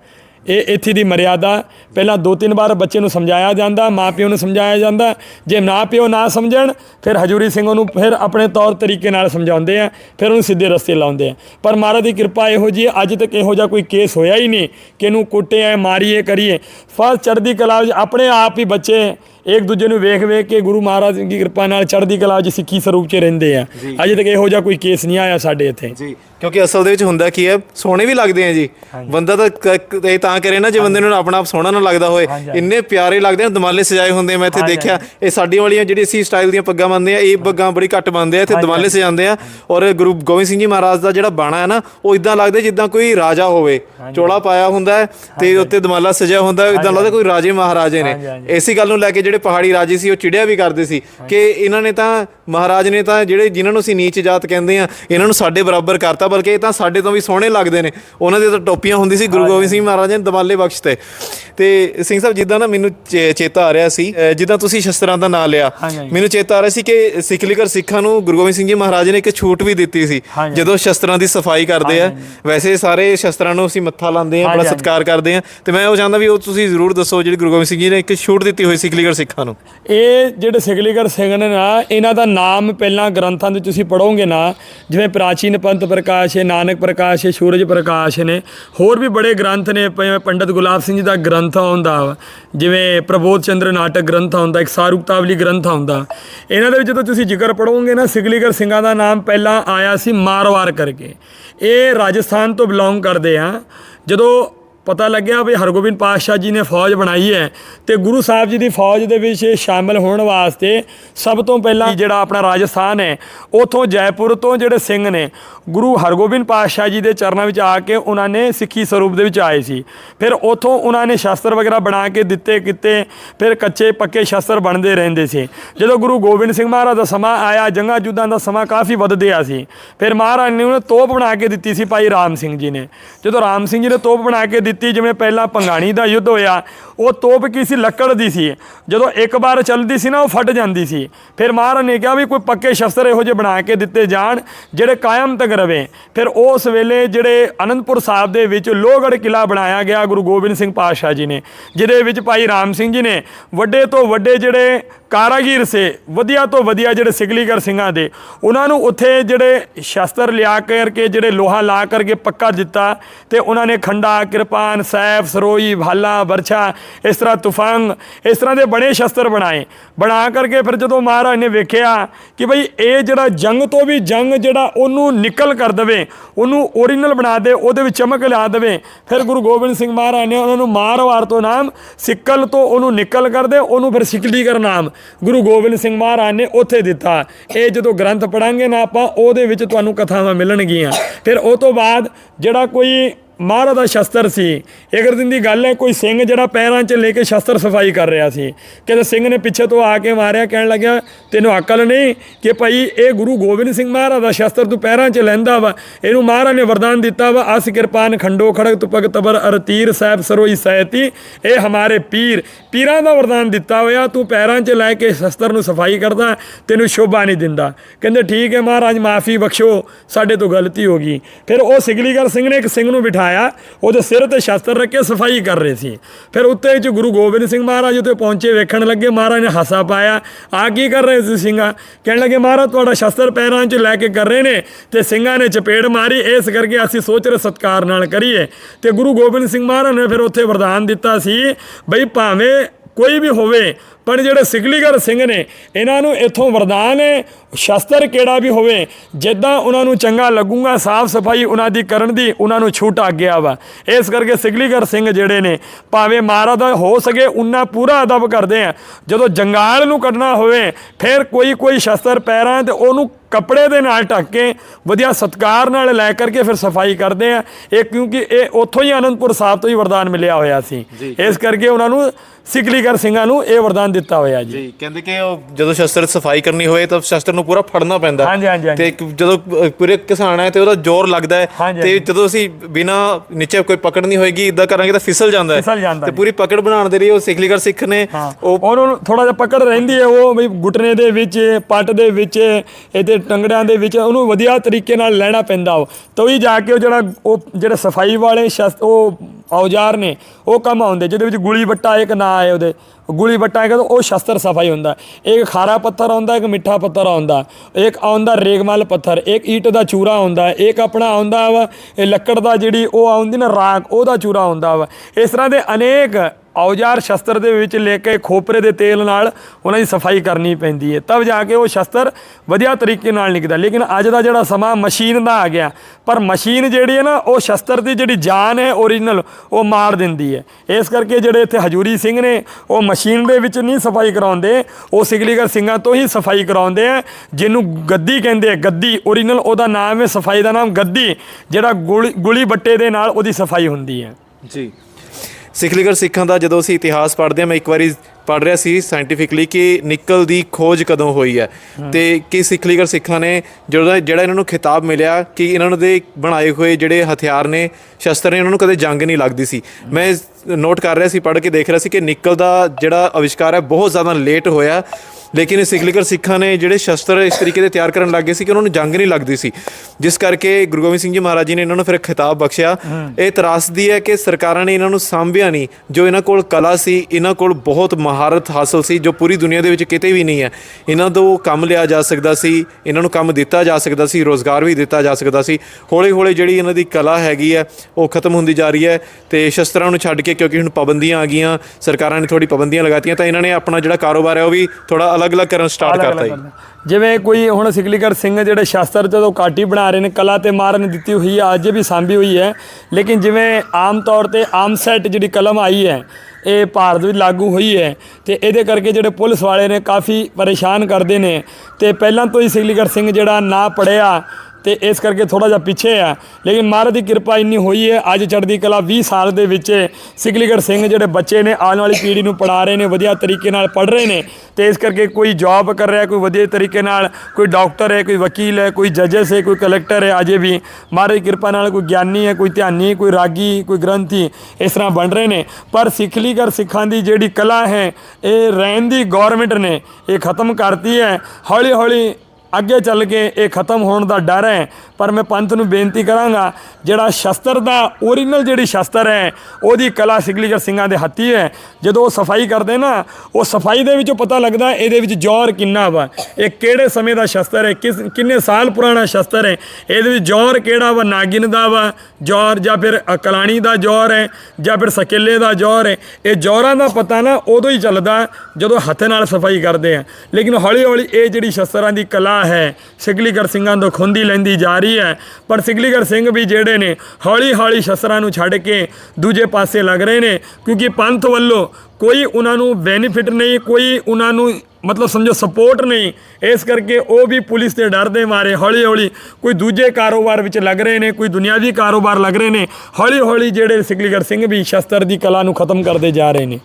ਇਹ ਇੱਥੇ ਦੀ ਮਰਿਆਦਾ, ਪਹਿਲਾਂ ਦੋ ਤਿੰਨ ਵਾਰ ਬੱਚੇ ਨੂੰ ਸਮਝਾਇਆ ਜਾਂਦਾ, ਮਾਪਿਓ ਨੂੰ ਸਮਝਾਇਆ ਜਾਂਦਾ। ਜੇ ਨਾ ਪਿਓ ਨਾ ਸਮਝਣ, ਫਿਰ ਹਜੂਰੀ ਸਿੰਘ ਉਹਨੂੰ ਫਿਰ ਆਪਣੇ ਤੌਰ ਤਰੀਕੇ ਨਾਲ ਸਮਝਾਉਂਦੇ ਆ, ਫਿਰ ਉਹਨੂੰ ਸਿੱਧੇ ਰਸਤੇ ਲਾਉਂਦੇ ਆ। ਪਰ ਮਹਾਰਾਜ ਦੀ ਕਿਰਪਾ ਇਹੋ ਜੀ ਅੱਜ ਤੱਕ ਇਹੋ ਜਿਹਾ ਕੋਈ ਕੇਸ ਹੋਇਆ ਹੀ ਨਹੀਂ ਕਿ ਇਹਨੂੰ ਕੁੱਟਿਆ ਮਾਰੀਏ, ਕਰੀਏ। ਫਸਟ ਚੜ੍ਹਦੀ ਕਲਾ ਵਿੱਚ ਆਪਣੇ ਆਪ ਹੀ ਬੱਚੇ ਇੱਕ ਦੂਜੇ ਨੂੰ ਵੇਖ ਵੇਖ ਕੇ ਗੁਰੂ ਮਹਾਰਾਜ ਦੀ ਕਿਰਪਾ ਨਾਲ ਚੜ੍ਹਦੀ ਕਲਾ ਵਿੱਚ ਸਿੱਖੀ ਸਰੂਪ 'ਚ ਰਹਿੰਦੇ ਆ। ਅਜੇ ਤੱਕ ਇਹੋ ਜਿਹਾ ਕੋਈ ਕੇਸ ਨਹੀਂ ਆਇਆ ਸਾਡੇ ਇੱਥੇ। ਜੀ ਕਿਉਂਕਿ ਅਸਲ ਦੇ ਵਿੱਚ ਹੁੰਦਾ ਕੀ ਹੈ ਸੋਹਣੇ ਵੀ ਲੱਗਦੇ ਆ ਜੀ। ਬੰਦਾ ਤਾਂ ਕ- ਕ- ਇਹ ਤਾਂ ਕਰੇ ਨਾ ਜੇ ਬੰਦੇ ਨੂੰ ਆਪਣਾ ਆਪ ਸੋਹਣਾ ਨਾ ਲੱਗਦਾ ਹੋਏ। ਇੰਨੇ ਪਿਆਰੇ ਲੱਗਦੇ ਆ ਦਮਾਲੇ ਸਜਾਏ ਹੁੰਦੇ ਆ ਮੈਂ ਇੱਥੇ ਦੇਖਿਆ। ਇਹ ਸਾਡੀ ਵਾਲੀਆਂ ਜਿਹੜੀ ਅਸੀਂ ਸਟਾਈਲ ਦੀਆਂ ਪੱਗਾਂ ਬੰਨਦੇ ਆ ਇਹ ਪੱਗਾਂ ਬੜੀ ਘੱਟ ਬੰਨਦੇ ਆ ਇੱਥੇ ਦਮਾਲੇ ਸਜਾਉਂਦੇ ਆ। ਔਰ ਗੁਰੂ ਗੋਬਿੰਦ ਸਿੰਘ ਜੀ ਮਹਾਰਾਜ ਦਾ ਜਿਹੜਾ ਬਾਣਾ ਹੈ ਨਾ ਉਹ ਇਦਾਂ ਲੱਗਦਾ ਜਿੱਦਾਂ ਕੋਈ ਰਾਜਾ ਹੋਵੇ। ਚੋਲਾ ਪਾਇਆ ਹੁੰਦਾ ਹੈ ਤੇ ਉੱਤੇ ਦਮਾਲਾ ਸਜਿਆ ਹੁੰਦਾ ਇਦਾਂ ਲੱਗਦਾ ਕੋਈ ਰਾਜੇ ਮਹਾਰਾਜੇ ਨੇ। ਇਸੇ ਗੱਲ ਨੂੰ ਲੈ ਕੇ ਜਿਹੜੇ ਪਹਾੜੀ ਰਾਜੇ ਸੀ ਉਹ ਚਿੜਿਆ ਵੀ ਕਰਦੇ ਸੀ ਕਿ ਇਹਨਾਂ ਨੇ ਤਾਂ ਮਹਾਰਾਜ ਨੇ ਤਾਂ ਜਿਹੜੇ ਜਿਨ੍ਹਾਂ ਨੂੰ ਅਸੀਂ ਨੀਚ ਜਾਤ ਕਹਿੰਦੇ ਆ ਇਹਨਾਂ ਨੂੰ ਸਾਡੇ ਬਰਾਬਰ ਕਰਤਾ ਬਲਕਿ ਇਹ ਤਾਂ ਸਾਡੇ ਤੋਂ ਵੀ ਸੋਹਣੇ ਲੱਗਦੇ ਨੇ। ਉਹਨਾਂ ਦੀ ਤਾਂ ਟੋਪੀਆਂ ਹੁੰਦੀ ਸੀ ਗੁਰੂ ਗੋਬਿੰਦ ਸਿੰਘ ਮਹਾਰਾਜ ਨੇ ਦਮਾਲੇ ਬਖਸ਼ ਤੇ। ਸਿੰਘ ਸਾਹਿਬ ਜਿੱਦਾਂ ਨਾ ਮੈਨੂੰ ਚੇਤਾ ਆ ਰਿਹਾ ਸੀ ਜਿੱਦਾਂ ਤੁਸੀਂ ਸ਼ਸਤਰਾਂ ਦਾ ਨਾਮ ਲਿਆ। ਮੈਨੂੰ ਚੇਤਾ ਆ ਰਿਹਾ ਸੀ ਕਿ ਸਿੱਖ ਲਿਖਰ ਸਿੱਖਾਂ ਨੂੰ ਗੁਰੂ ਗੋਬਿੰਦ ਸਿੰਘ ਜੀ ਮਹਾਰਾਜ ਨੇ ਇੱਕ ਛੂਟ ਵੀ ਦਿੱਤੀ ਸੀ। ਜਦੋਂ ਸ਼ਸਤਰਾਂ ਦੀ ਸਫ਼ਾਈ ਕਰਦੇ ਆ। ਵੈਸੇ ਸਾਰੇ ਸ਼ਸਤਰਾਂ ਨੂੰ ਅਸੀਂ ਮੱਥਾ ਲਾਉਂਦੇ ਆ ਬੜਾ। ਸਤਿਕਾਰ ਕਰਦੇ ਆ ਤੇ ਮੈਂ ਉਹ ਚਾਹੁੰਦਾ ਵੀ ਉਹ ਤੁਸੀਂ ਜ਼ਰੂਰ ਦੱਸੋ ਜਿਹੜੀ ਗੁਰੂ ਗੋਬਿੰਦ ਸਿੰਘ ਜੀ ਨੇ ਇੱਕ ਛੂਟ ਦਿੱਤੀ ਹੋਈ ਸਿੱਖ ਲਿਖਰ ਸਿੱਖਾਂ ਨੂੰ। ਇਹ ਜਿਹੜੇ ਸਿਗਲੀਗਰ ਸਿੰਘ ਨੇ ਨਾ, ਇਹਨਾਂ ਦਾ ਨਾਮ ਪਹਿਲਾਂ ਗ੍ਰੰਥਾਂ ਦੇ ਤੁਸੀਂ ਪੜੋਗੇ ਨਾ, ਜਿਵੇਂ ਪ੍ਰਾਚੀਨ ਪੰਥ ਪ੍ਰਕਾਸ਼ ਹੈ ਨਾਨਕ ਪ੍ਰਕਾਸ਼ ਹੈ ਸੂਰਜ ਪ੍ਰਕਾਸ਼ ਨੇ। ਹੋਰ ਵੀ ਬੜੇ ਗ੍ਰੰਥ ਨੇ ਜਿਵੇਂ ਪੰਡਤ ਗੁਲਾਬ ਸਿੰਘ ਜੀ ਦਾ ਗ੍ਰੰਥ ਆਉਂਦਾ ਜਿਵੇਂ ਪ੍ਰਬੋਧ ਚੰਦਰ ਨਾਟਕ ਗ੍ਰੰਥ ਆਉਂਦਾ ਇੱਕ ਸਾਰੂਕਤਾਵਲੀ ਗ੍ਰੰਥ ਆਉਂਦਾ ਇਹਨਾਂ ਦੇ ਵਿੱਚ ਜਦੋਂ ਤੁਸੀਂ ਜ਼ਿਕਰ ਪੜੋਗੇ ਨਾ ਸਿਗਲੀਗਰ ਸਿੰਘਾਂ ਦਾ ਨਾਮ ਪਹਿਲਾਂ ਆਇਆ ਸੀ ਮਾਰਵਾਰ ਕਰਕੇ। ਇਹ ਰਾਜਸਥਾਨ ਤੋਂ ਬਿਲੋਂਗ ਕਰਦੇ ਆ। ਜਦੋਂ ਪਤਾ ਲੱਗਿਆ ਵੀ ਹਰਗੋਬਿੰਦ ਪਾਤਸ਼ਾਹ ਜੀ ਨੇ ਫੌਜ ਬਣਾਈ ਹੈ ਤੇ ਗੁਰੂ ਸਾਹਿਬ ਜੀ ਦੀ ਫੌਜ ਦੇ ਵਿੱਚ ਸ਼ਾਮਿਲ ਹੋਣ ਵਾਸਤੇ ਸਭ ਤੋਂ ਪਹਿਲਾਂ ਜਿਹੜਾ ਆਪਣਾ ਰਾਜਸਥਾਨ ਹੈ, ਉਥੋਂ ਜੈਪੁਰ ਤੋਂ ਜਿਹੜੇ ਸਿੰਘ ਨੇ, ਗੁਰੂ ਹਰਗੋਬਿੰਦ ਪਾਤਸ਼ਾਹ ਜੀ ਦੇ ਚਰਨਾਂ ਵਿੱਚ ਆ ਕੇ ਉਹਨਾਂ ਨੇ ਸਿੱਖੀ ਸਰੂਪ ਦੇ ਵਿੱਚ ਆਏ ਸੀ। ਫਿਰ ਉਥੋਂ ਉਹਨਾਂ ਨੇ ਸ਼ਸਤਰ ਵਗੈਰਾ ਬਣਾ ਕੇ ਦਿੱਤੇ ਕਿਤੇ, ਫਿਰ ਕੱਚੇ ਪੱਕੇ ਸ਼ਸਤਰ ਬਣਦੇ ਰਹਿੰਦੇ ਸੀ। ਜਦੋਂ ਗੁਰੂ ਗੋਬਿੰਦ ਸਿੰਘ ਮਹਾਰਾਜ ਦਾ ਸਮਾਂ ਆਇਆ, ਜੰਗਾਂ ਜੁੱਦਾਂ ਦਾ ਸਮਾਂ ਕਾਫੀ ਵੱਧਦਿਆ ਸੀ। ਫਿਰ ਮਹਾਰਾਜ ਨੇ ਉਹਨੇ ਤੋਪ ਬਣਾ ਕੇ ਦਿੱਤੀ ਸੀ ਭਾਈ ਰਾਮ ਸਿੰਘ ਜੀ ਨੇ। ਜਦੋਂ ਰਾਮ ਸਿੰਘ ਜੀ ਨੇ ਤੋਪ ਬਣਾ ਕੇ ਦਿੱਤੀ ਜਿਵੇਂ ਪਹਿਲਾਂ ਪੰਗਾਣੀ ਦਾ ਯੁੱਧ ਹੋਇਆ ਉਹ ਤੋਪ ਕੀ ਸੀ? ਲੱਕੜ ਦੀ ਸੀ। ਜਦੋਂ ਇੱਕ ਵਾਰ ਚੱਲਦੀ ਸੀ ਨਾ, ਉਹ ਫਟ ਜਾਂਦੀ ਸੀ। ਫਿਰ ਮਹਾਰਾਜ ਨੇ ਕਿਹਾ ਵੀ ਕੋਈ ਪੱਕੇ ਸ਼ਸਤਰ ਇਹੋ ਜਿਹੇ ਬਣਾ ਕੇ ਦਿੱਤੇ ਜਾਣ, ਜਿਹੜੇ ਕਾਇਮ ਤੱਕ ਰਵੇ। ਫਿਰ ਉਸ ਵੇਲੇ ਜਿਹੜੇ ਅਨੰਦਪੁਰ ਸਾਹਿਬ ਦੇ ਵਿੱਚ ਲੋਹਗੜ੍ਹ ਕਿਲਾ ਬਣਾਇਆ ਗਿਆ, ਗੁਰੂ ਗੋਬਿੰਦ ਸਿੰਘ ਪਾਤਸ਼ਾਹ ਜੀ ਨੇ, ਜਿਹਦੇ ਵਿੱਚ ਭਾਈ ਰਾਮ ਸਿੰਘ ਜੀ ਨੇ ਵੱਡੇ ਤੋਂ ਵੱਡੇ ਜਿਹੜੇ ਕਾਰਾਗੀਰ ਸੇ, ਵਧੀਆ ਤੋਂ ਵਧੀਆ ਜਿਹੜੇ ਸਿਗਲੀਗਰ ਸਿੰਘਾਂ ਦੇ, ਉਹਨਾਂ ਨੂੰ ਉੱਥੇ ਜਿਹੜੇ ਸ਼ਸਤਰ ਲਿਆ ਕਰਕੇ, ਜਿਹੜੇ ਲੋਹਾ ਲਾ ਕਰਕੇ ਪੱਕਾ ਦਿੱਤਾ ਤੇ ਉਹਨਾਂ ਨੇ ਖੰਡਾ, ਕਿਰਪਾਨ, ਸੈਫ, ਸਰੋਈ ਭਾਲਾ ਵਰਛਾ ਇਸ ਤਰ੍ਹਾਂ ਤੁਫੰਗ ਇਸ ਤਰ੍ਹਾਂ ਦੇ ਬੜੇ ਸ਼ਸਤਰ ਬਣਾਏ। ਬਣਾ ਕਰਕੇ ਫਿਰ ਜਦੋਂ ਮਹਾਰਾਜ ਨੇ ਵੇਖਿਆ ਕਿ ਭਈ ਇਹ ਜਿਹੜਾ ਜੰਗ ਤੋਂ ਵੀ ਜੰਗ ਜਿਹੜਾ ਉਹਨੂੰ ਨਿਕਲ ਕਰ ਦੇਵੇ, ਉਹਨੂੰ ਓਰੀਜਨਲ ਬਣਾ ਦੇ, ਉਹਦੇ ਵਿੱਚ ਚਮਕ ਲਿਆ ਦੇਵੇ, ਫਿਰ ਗੁਰੂ ਗੋਬਿੰਦ ਸਿੰਘ ਮਹਾਰਾਜ ਨੇ ਉਹਨਾਂ ਨੂੰ ਮਾਰਵਾਰ ਤੋਂ ਨਾਮ, ਸਿੱਕਲ ਤੋਂ ਉਹਨੂੰ ਨਿਕਲ ਕਰ ਦੇ, ਉਹਨੂੰ ਫਿਰ ਸਿਕਲੀਗਰ ਨਾਮ। ਗੁਰੂ ਗੋਬਿੰਦ ਸਿੰਘ ਮਹਾਰਾਜ ਨੇ ਉੱਥੇ ਦਿੱਤਾ। ਇਹ ਜਦੋਂ ਗ੍ਰੰਥ ਪੜਾਂਗੇ ਨਾ ਆਪਾਂ, ਉਹਦੇ ਵਿੱਚ ਤੁਹਾਨੂੰ ਕਥਾਵਾਂ ਮਿਲਣਗੀਆਂ। ਫਿਰ ਉਹ ਤੋਂ ਬਾਅਦ ਜਿਹੜਾ ਕੋਈ ਮਹਾਰਾਜ ਦਾ ਸ਼ਸਤਰ ਸੀ। ਇੱਕ ਦਿਨ ਦੀ ਗੱਲ ਹੈ, ਕੋਈ ਸਿੰਘ ਜਿਹੜਾ ਪੈਰਾਂ 'ਚ ਲੈ ਕੇ ਸ਼ਸਤਰ ਸਫ਼ਾਈ ਕਰ ਰਿਹਾ ਸੀ। ਕਹਿੰਦੇ ਸਿੰਘ ਨੇ ਪਿੱਛੇ ਤੋਂ ਆ ਕੇ ਮਾਰਿਆ, ਕਹਿਣ ਲੱਗਿਆ, ਤੈਨੂੰ ਅਕਲ ਨਹੀਂ ਕਿ ਭਾਈ ਇਹ ਗੁਰੂ ਗੋਬਿੰਦ ਸਿੰਘ ਮਹਾਰਾਜ ਦਾ ਸ਼ਸਤਰ ਤੂੰ ਪੈਰਾਂ 'ਚ ਲੈਂਦਾ ਵਾ। ਇਹਨੂੰ ਮਹਾਰਾਜ ਨੇ ਵਰਦਾਨ ਦਿੱਤਾ ਵਾ, ਅਸ ਕਿਰਪਾਨ ਖੰਡੋ ਖੜਕ ਤੁਪਕ ਤਬਰ ਅਰ ਤੀਰ ਸਾਹਿਬ ਸਰੋਈ ਸੈਤੀ ਇਹ ਹਮਾਰੇ ਪੀਰ। ਪੀਰਾਂ ਦਾ ਵਰਦਾਨ ਦਿੱਤਾ ਹੋਇਆ, ਤੂੰ ਪੈਰਾਂ 'ਚ ਲੈ ਕੇ ਸ਼ਸਤਰ ਨੂੰ ਸਫ਼ਾਈ ਕਰਦਾ, ਤੈਨੂੰ ਸ਼ੋਭਾ ਨਹੀਂ ਦਿੰਦਾ। ਕਹਿੰਦੇ, ਠੀਕ ਹੈ ਮਹਾਰਾਜ, ਮਾਫੀ ਬਖਸ਼ੋ, ਸਾਡੇ ਤੋਂ ਗਲਤੀ ਹੋ ਗਈ। ਫਿਰ ਉਹ ਸਿਗਲੀਗਰ ਸਿੰਘ ਨੇ ਇੱਕ ਸਿੰਘ ਨੂੰ ਬਿਠਾਇਆ। ਉਹਦੇ ਸਿਰ ਤੇ ਸ਼ਸਤਰ ਰੱਖ ਕੇ ਸਫ਼ਾਈ ਕਰ ਰਹੇ ਸੀ। ਫਿਰ ਉੱਤੇ ਚ ਗੁਰੂ ਗੋਬਿੰਦ ਸਿੰਘ ਮਹਾਰਾਜ ਉੱਤੇ ਪਹੁੰਚੇ, ਵੇਖਣ ਲੱਗੇ ਮਹਾਰਾਜ ਨੇ ਹਾਸਾ ਪਾਇਆ। ਆ ਕੀ ਕਰ ਰਹੇ ਸੀ ਸਿੰਘਾ? ਕਹਿਣ ਲੱਗੇ, ਮਹਾਰਾਜ, ਤੁਹਾਡਾ ਸ਼ਸਤਰ ਪੈਰਾਂ 'ਚ ਲੈ ਕੇ ਕਰ ਰਹੇ ਨੇ ਤੇ ਸਿੰਘਾਂ ਨੇ ਚਪੇੜ ਮਾਰੀ। ਇਸ ਕਰਕੇ ਅਸੀਂ ਸੋਚ ਰਹੇ, ਸਤਕਾਰ ਨਾਲ ਕਰੀਏ। ਤੇ ਗੁਰੂ ਗੋਬਿੰਦ ਸਿੰਘ ਮਹਾਰਾਜ ਨੇ ਫਿਰ ਉੱਥੇ ਵਰਦਾਨ ਦਿੱਤਾ ਸੀ, ਬਈ ਭਾਵੇਂ ਕੋਈ ਵੀ ਹੋਵੇ, ਪਰ ਜਿਹੜੇ ਸਿਗਲੀਗਰ ਸਿੰਘ ਨੇ, ਇਹਨਾਂ ਨੂੰ ਇੱਥੋਂ ਵਰਦਾਨ ਹੈ, ਸ਼ਸਤਰ ਕਿਹੜਾ ਵੀ ਹੋਵੇ, ਜਿੱਦਾਂ ਉਹਨਾਂ ਨੂੰ ਚੰਗਾ ਲੱਗੂਗਾ, ਸਾਫ਼ ਸਫ਼ਾਈ ਉਹਨਾਂ ਦੀ ਕਰਨ ਦੀ, ਉਹਨਾਂ ਨੂੰ ਛੂਟ ਆ ਗਿਆ ਵਾ। ਇਸ ਕਰਕੇ ਸਿਗਲੀਗਰ ਸਿੰਘ ਜਿਹੜੇ ਨੇ, ਭਾਵੇਂ ਮਾਰਾ ਦਾ ਹੋ ਸਕੇ ਉਹਨਾਂ ਪੂਰਾ ਅਦਬ ਕਰਦੇ ਆ। ਜਦੋਂ ਜੰਗਾਲ ਨੂੰ ਕੱਢਣਾ ਹੋਵੇ, ਫਿਰ ਕੋਈ ਕੋਈ ਸ਼ਸਤਰ ਪੈਰਾਂ ਤੇ ਉਹਨੂੰ ਕੱਪੜੇ ਦੇ ਨਾਲ ਢੱਕ ਕੇ ਵਧੀਆ ਸਤਕਾਰ ਨਾਲ ਲੈ ਕਰਕੇ ਫਿਰ ਸਫ਼ਾਈ ਕਰਦੇ ਆ। ਇਹ ਕਿਉਂਕਿ ਇਹ ਉੱਥੋਂ ਹੀ ਅਨੰਦਪੁਰ ਸਾਹਿਬ ਤੋਂ ਹੀ ਵਰਦਾਨ ਮਿਲਿਆ ਹੋਇਆ ਸੀ। ਇਸ ਕਰਕੇ ਉਹਨਾਂ ਨੂੰ ਸਿਕਲੀਗਰ ਸਿੰਘਾਂ ਨੂੰ ਇਹ ਵਰਦਾਨ ਦਿੱਤਾ ਹੋਇਆ ਜੀ। ਜੀ ਕਹਿੰਦੇ ਕਿ ਉਹ ਜਦੋਂ ਸ਼ਸਤਰ ਸਫ਼ਾਈ ਕਰਨੀ ਹੋਏ ਤਾਂ ਸ਼ਸਤਰ ਨੂੰ ਪੂਰਾ ਫੜਨਾ ਪੈਂਦਾ। ਤੇ ਜਦੋਂ ਪੂਰੇ ਕਿਸਾਨ ਹੈ ਤੇ ਉਹਦਾ ਜ਼ੋਰ ਲੱਗਦਾ ਹੈ। ਤੇ। ਜਦੋਂ ਅਸੀਂ ਬਿਨਾ ਨੀਚੇ ਕੋਈ ਪਕੜ ਨਹੀਂ ਹੋਏਗੀ ਇਦਾਂ ਕਰਾਂਗੇ ਤਾਂ ਫਿਸਲ ਜਾਂਦਾ ਹੈ। ਤੇ। ਪੂਰੀ ਪਕੜ ਬਣਾਉਣ ਦੇ ਲਈ ਉਹ ਸਿਕਲੀਗਰ ਸਿੱਖ ਨੇ। ਉਹ ਉਹਨਾਂ ਨੂੰ ਥੋੜਾ ਜਿਹਾ ਪਕੜ ਰਹਿੰਦੀ ਹੈ ਉਹ ਵੀ ਗੁੱਟਨੇ ਦੇ ਵਿੱਚ ਪੱਟ ਦੇ ਵਿੱਚ ਇਹਦੇ ਟੰਗੜਿਆਂ ਦੇ ਵਿੱਚ ਉਹਨੂੰ ਵਧੀਆ ਤਰੀਕੇ ਨਾਲ ਲੈਣਾ ਪੈਂਦਾ ਉਹ। ਤੋਈ ਜਾ ਕੇ ਉਹ ਜਿਹੜਾ ਉਹ ਜਿਹੜੇ ਸਫ਼ਾਈ ਵਾਲੇ ਸ਼ਸ- ਉਹ ਔਜ਼ਾਰ ਨੇ, ਉਹ ਕੰਮ ਆਉਂਦੇ, ਜਿਹਦੇ ਵਿੱਚ ਗੁਲੀ ਬੱਟਾ ਇੱਕ ਨਾ ਆਏ ਉਹਦੇ। ਗੁਲੀ ਬੱਟਾ ਹੈਗਾ ਤਾਂ ਉਹ ਸ਼ਸਤਰ ਸਫ਼ਾਈ ਹੁੰਦਾ। ਇੱਕ ਖਾਰਾ ਪੱਥਰ ਆਉਂਦਾ, ਇੱਕ ਮਿੱਠਾ ਪੱਥਰ ਆਉਂਦਾ। ਇੱਕ ਆਉਂਦਾ ਰੇਗਮਲ ਪੱਥਰ, ਇੱਕ ਈਟ ਦਾ ਚੂਰਾ ਆਉਂਦਾ, ਇੱਕ ਆਪਣਾ ਆਉਂਦਾ ਵਾ ਲੱਕੜ ਦਾ ਜਿਹੜੀ ਉਹ ਆਉਂਦੀ ਨਾ ਰਾਖ, ਉਹਦਾ ਚੂਰਾ ਆਉਂਦਾ ਵਾ। ਇਸ ਤਰ੍ਹਾਂ ਦੇ ਅਨੇਕ ਔਜ਼ਾਰ ਸ਼ਸਤਰ ਦੇ ਵਿੱਚ ਲੈ ਕੇ ਖੋਪਰੇ ਦੇ ਤੇਲ ਨਾਲ ਉਹਨਾਂ ਦੀ ਸਫ਼ਾਈ ਕਰਨੀ ਪੈਂਦੀ ਹੈ। ਤਬ ਜਾ ਕੇ ਉਹ ਸ਼ਸਤਰ ਵਧੀਆ ਤਰੀਕੇ ਨਾਲ ਨਿਕਦਾ ਲੇਕਿਨ ਅੱਜ ਦਾ ਜਿਹੜਾ ਸਮਾਂ ਮਸ਼ੀਨ ਦਾ ਆ ਗਿਆ। ਪਰ ਮਸ਼ੀਨ ਜਿਹੜੀ ਹੈ ਨਾ, ਉਹ ਸ਼ਸਤਰ ਦੀ ਜਿਹੜੀ ਜਾਨ ਹੈ ਓਰੀਜਨਲ ਉਹ ਮਾਰ ਦਿੰਦੀ ਹੈ। ਇਸ ਕਰਕੇ ਜਿਹੜੇ ਇੱਥੇ ਹਜੂਰੀ ਸਿੰਘ ਨੇ, ਉਹ ਮਸ਼ੀਨ ਦੇ ਵਿੱਚ ਨਹੀਂ ਸਫ਼ਾਈ ਕਰਾਉਂਦੇ। ਉਹ ਸਿਗਲੀਗਰ ਸਿੰਘਾਂ ਤੋਂ ਹੀ ਸਫ਼ਾਈ ਕਰਾਉਂਦੇ ਆ, ਜਿਹਨੂੰ ਗੱਦੀ ਕਹਿੰਦੇ ਆ। ਗੱਦੀ ਓਰੀਜਨਲ ਉਹਦਾ ਨਾਮ ਹੈ, ਸਫ਼ਾਈ ਦਾ ਨਾਮ ਗੱਦੀ, ਜਿਹੜਾ ਗੁਲੀ ਗੁਲੀ ਬੱਟੇ ਦੇ ਨਾਲ ਉਹਦੀ ਸਫ਼ਾਈ ਹੁੰਦੀ ਹੈ। ਜੀ। ਸਿੱਖਲੀਗਰ ਸਿੱਖਾਂ ਦਾ ਜਦੋਂ ਅਸੀਂ ਇਤਿਹਾਸ ਪੜ੍ਹਦੇ ਹਾਂ ਮੈਂ ਇੱਕ ਵਾਰੀ ਪੜ੍ਹ ਰਿਹਾ ਸੀ ਸਾਇੰਟੀਫਿਕਲੀ ਕਿ ਨਿਕਲ ਦੀ ਖੋਜ ਕਦੋਂ ਹੋਈ ਹੈ ਤੇ ਕਿ ਸਿੱਖਲੀਗਰ ਸਿੱਖਾਂ ਨੇ ਜਿਹੜਾ ਜਿਹੜਾ ਇਹਨਾਂ ਨੂੰ ਖਿਤਾਬ ਮਿਲਿਆ ਕਿ ਇਹਨਾਂ ਨੂੰ ਦੇ ਬਣਾਏ ਹੋਏ ਜਿਹੜੇ ਹਥਿਆਰ ਨੇ ਸ਼ਸਤਰ ਨੇ ਇਹਨਾਂ ਨੂੰ ਕਦੇ ਜੰਗ ਨਹੀਂ ਲੱਗਦੀ ਸੀ। ਮੈਂ ਨੋਟ ਕਰ ਰਿਹਾ ਸੀ ਪੜ੍ਹ ਕੇ ਦੇਖ ਰਿਹਾ ਸੀ ਕਿ ਨਿਕਲ ਦਾ ਜਿਹੜਾ ਅਵਿਸ਼ਕਾਰ ਹੈ ਬਹੁਤ ਜ਼ਿਆਦਾ ਲੇਟ ਹੋਇਆ ਲੇਕਿਨ ਸਿੱਖਲੀਗਰ ਸਿੱਖਾਂ ਨੇ ਜਿਹੜੇ ਸ਼ਸਤਰ ਇਸ ਤਰੀਕੇ ਦੇ ਤਿਆਰ ਕਰਨ ਲੱਗੇ ਸੀ ਕਿ ਉਹਨਾਂ ਨੂੰ ਜੰਗ ਨਹੀਂ ਲੱਗਦੀ ਸੀ। ਜਿਸ ਕਰਕੇ ਗੁਰੂ ਗੋਬਿੰਦ ਸਿੰਘ ਜੀ ਮਹਾਰਾਜ ਜੀ ਨੇ ਇਹਨਾਂ ਨੂੰ ਫਿਰ ਖਿਤਾਬ ਬਖਸ਼ਿਆ। ਇਹ ਤਰਾਸਦੀ ਹੈ ਕਿ ਸਰਕਾਰਾਂ ਨੇ ਇਹਨਾਂ ਨੂੰ ਸਾਂਭਿਆ ਨਹੀਂ। ਜੋ ਇਹਨਾਂ ਕੋਲ ਕਲਾ ਸੀ ਇਹਨਾਂ ਕੋਲ ਬਹੁਤ ਮਹਾਰਤ ਹਾਸਲ ਸੀ ਜੋ ਪੂਰੀ ਦੁਨੀਆ ਦੇ ਵਿੱਚ ਕਿਤੇ ਵੀ ਨਹੀਂ ਹੈ। ਇਹਨਾਂ ਤੋਂ ਕੰਮ ਲਿਆ ਜਾ ਸਕਦਾ ਸੀ ਇਹਨਾਂ ਨੂੰ ਕੰਮ ਦਿੱਤਾ ਜਾ ਸਕਦਾ ਸੀ ਰੋਜ਼ਗਾਰ ਵੀ ਦਿੱਤਾ ਜਾ ਸਕਦਾ ਸੀ। ਹੌਲੀ ਹੌਲੀ ਜਿਹੜੀ ਇਹਨਾਂ ਦੀ ਕਲਾ ਹੈਗੀ ਹੈ ਉਹ ਖਤਮ ਹੁੰਦੀ ਜਾ ਰਹੀ ਹੈ ਤੇ ਸ਼ਸਤਰਾਂ ਨੂੰ ਛੱਡ ਕੇ ਕਿਉਂਕਿ ਹੁਣ ਪਾਬੰਦੀਆਂ ਆ ਗਈਆਂ ਸਰਕਾਰਾਂ ਨੇ ਥੋੜੀ ਪਾਬੰਦੀਆਂ ਲਗਾਤੀਆਂ ਤਾਂ ਇਹਨਾਂ ਨੇ ਆਪਣਾ ਜਿਹੜਾ ਕਾਰੋਬਾਰ ਹੈ ਉਹ ਵੀ ਥੋੜਾ ਅਲੱਗ-ਅਲੱਗ ਕਰਨ ਸਟਾਰਟ ਕਰਤਾ ਜੀ। ਜਿਵੇਂ ਕੋਈ ਹੁਣ ਸਿਕਲੀਗਰ ਸਿੰਘ ਜਿਹੜੇ ਸ਼ਾਸਤਰ ਜਦੋਂ ਕਾਟੀ ਬਣਾ ਰਹੇ ਨੇ ਕਲਾ ਤੇ ਮਾਰਨ ਦਿੱਤੀ ਹੋਈ ਹੈ ਅੱਜ ਵੀ ਸਾਂਭੀ ਹੋਈ ਹੈ। ਲੇਕਿਨ ਜਿਵੇਂ ਆਮ ਤੌਰ ਤੇ ਆਮ ਸੈਟ ਜਿਹੜੀ ਕਲਮ ਆਈ ਹੈ ਇਹ ਭਾਰਤ ਵਿੱਚ ਲਾਗੂ ਹੋਈ ਹੈ ਤੇ ਇਹਦੇ ਕਰਕੇ ਜਿਹੜੇ ਪੁਲਿਸ ਵਾਲੇ ਨੇ ਕਾਫੀ ਪਰੇਸ਼ਾਨ ਕਰਦੇ ਨੇ। ਤੇ ਪਹਿਲਾਂ ਤੋਂ ਹੀ ਸਿਕਲੀਗਰ ਸਿੰਘ ਜਿਹੜਾ ਨਾ ਪੜਿਆ ਤੇ ਇਸ ਕਰਕੇ ਥੋੜਾ ਜਿਹਾ ਪਿੱਛੇ ਆ। ਲੇਕਿਨ ਮਹਾਰਾਜ ਦੀ ਕਿਰਪਾ ਇੰਨੀ ਹੋਈ ਹੈ, ਅੱਜ ਚੜ੍ਹਦੀ ਕਲਾ 20 ਸਾਲ ਦੇ ਵਿੱਚ ਸਿਕਲੀਗਰ ਸਿੰਘ ਜਿਹੜੇ ਬੱਚੇ ਨੇ, ਆਉਣ ਵਾਲੀ ਪੀੜ੍ਹੀ ਨੂੰ ਪੜ੍ਹਾ ਰਹੇ ਨੇ, ਵਧੀਆ ਤਰੀਕੇ ਨਾਲ ਪੜ੍ਹ ਰਹੇ ਨੇ। ਤੇ ਇਸ ਕਰਕੇ ਕੋਈ ਜੌਬ ਕਰ ਰਿਹਾ, ਕੋਈ ਵਧੀਆ ਤਰੀਕੇ ਨਾਲ ਕੋਈ ਡਾਕਟਰ ਹੈ, ਕੋਈ ਵਕੀਲ ਹੈ, ਕੋਈ ਜੱਜਸ ਹੈ, ਕੋਈ ਕਲੈਕਟਰ ਹੈ, ਅਜੇ ਵੀ ਮਹਾਰਾਜ ਦੀ ਕਿਰਪਾ ਨਾਲ ਕੋਈ ਗਿਆਨੀ ਹੈ, ਕੋਈ ਧਿਆਨੀ, ਕੋਈ ਰਾਗੀ, ਕੋਈ ਗ੍ਰੰਥੀ ਇਸ ਤਰ੍ਹਾਂ ਬਣ ਰਹੇ ਨੇ। ਪਰ ਸਿੱਖਲੀਗਰ ਸਿੱਖਾਂ ਦੀ ਜਿਹੜੀ ਕਲਾ ਹੈ, ਇਹ ਰਹਿਣ ਦੀ ਗਵਰਨਮੈਂਟ ਨੇ, ਇਹ ਖਤਮ ਕਰਤੀ ਹੈ। ਹੌਲੀ ਹੌਲੀ ਅੱਗੇ ਚੱਲ ਕੇ ਇਹ ਖਤਮ ਹੋਣ ਦਾ ਡਰ ਹੈ। ਪਰ ਮੈਂ ਪੰਥ ਨੂੰ ਬੇਨਤੀ ਕਰਾਂਗਾ, ਜਿਹੜਾ ਸ਼ਸਤਰ ਦਾ ਓਰੀਜਨਲ ਜਿਹੜੀ ਸ਼ਸਤਰ ਹੈ, ਉਹਦੀ ਕਲਾ ਸਿਗਲੀਗਰ ਸਿੰਘਾਂ ਦੇ ਹੱਥੀ ਹੈ। ਜਦੋਂ ਉਹ ਸਫ਼ਾਈ ਕਰਦੇ ਨਾ, ਉਹ ਸਫ਼ਾਈ ਦੇ ਵਿੱਚੋਂ ਪਤਾ ਲੱਗਦਾ ਇਹਦੇ ਵਿੱਚ ਜ਼ੋਰ ਕਿੰਨਾ ਵਾ। ਇਹ ਕਿਹੜੇ ਸਮੇਂ ਦਾ ਸ਼ਸਤਰ ਹੈ, ਕਿਸ ਕਿੰਨੇ ਸਾਲ ਪੁਰਾਣਾ ਸ਼ਸਤਰ ਹੈ। ਇਹਦੇ ਵਿੱਚ ਜ਼ੋਰ ਕਿਹੜਾ ਵਾ? ਨਾਗਿਨ ਦਾ ਵਾ। ਜ਼ੋਰ ਜਾਂ ਫਿਰ ਕਲਾਣੀ ਦਾ ਜ਼ੋਰ ਹੈ, ਜਾਂ ਫਿਰ ਸਕੇਲੇ ਦਾ ਜ਼ੋਰ ਹੈ। ਇਹ ਜ਼ੋਰਾਂ ਦਾ ਪਤਾ ਨਾ, ਉਦੋਂ ਹੀ ਚੱਲਦਾ, ਜਦੋਂ ਹੱਥ ਨਾਲ ਸਫ਼ਾਈ ਕਰਦੇ ਆ। ਲੇਕਿਨ ਹੌਲੀ ਹੌਲੀ ਇਹ ਜਿਹੜੀ ਸ਼ਸਤਰਾਂ ਦੀ ਕਲਾ ਹੈ। ਸਿਗਲੀਗਰ ਸਿੰਘਾਂ ਤੋਂ ਖੁੰਦੀ ਲੈਂਦੀ ਜਾ ਰਹੀ ਹੈ। ਪਰ ਸਿਗਲੀਗਰ ਸਿੰਘ ਵੀ ਜਿਹੜੇ ਨੇ ਹੌਲੀ ਹੌਲੀ ਸ਼ਸਤਰਾਂ ਨੂੰ ਛੱਡ ਕੇ ਦੂਜੇ ਪਾਸੇ ਲੱਗ ਰਹੇ ਨੇ। ਕਿਉਂਕਿ ਪੰਥ ਵੱਲੋਂ ਕੋਈ ਉਹਨਾਂ ਨੂੰ ਬੈਨੀਫਿਟ ਨਹੀਂ, ਕੋਈ ਉਹਨਾਂ ਨੂੰ ਮਤਲਬ ਸਮਝੋ ਸਪੋਰਟ ਨਹੀਂ। ਇਸ ਕਰਕੇ ਉਹ ਵੀ ਪੁਲਿਸ ਦੇ ਡਰ ਦੇ ਮਾਰੇ। ਹੌਲੀ ਹੌਲੀ ਕੋਈ ਦੂਜੇ ਕਾਰੋਬਾਰ ਵਿੱਚ ਲੱਗ ਰਹੇ ਨੇ, ਕੋਈ ਦੁਨਿਆਵੀ ਕਾਰੋਬਾਰ ਲੱਗ ਰਹੇ ਨੇ। ਹੌਲੀ ਹੌਲੀ ਜਿਹੜੇ ਸਿਗਲੀਗਰ ਸਿੰਘ ਵੀ ਸ਼ਸਤਰ ਦੀ ਕਲਾ ਨੂੰ ਖਤਮ ਕਰਦੇ ਜਾ ਰਹੇ ਨੇ।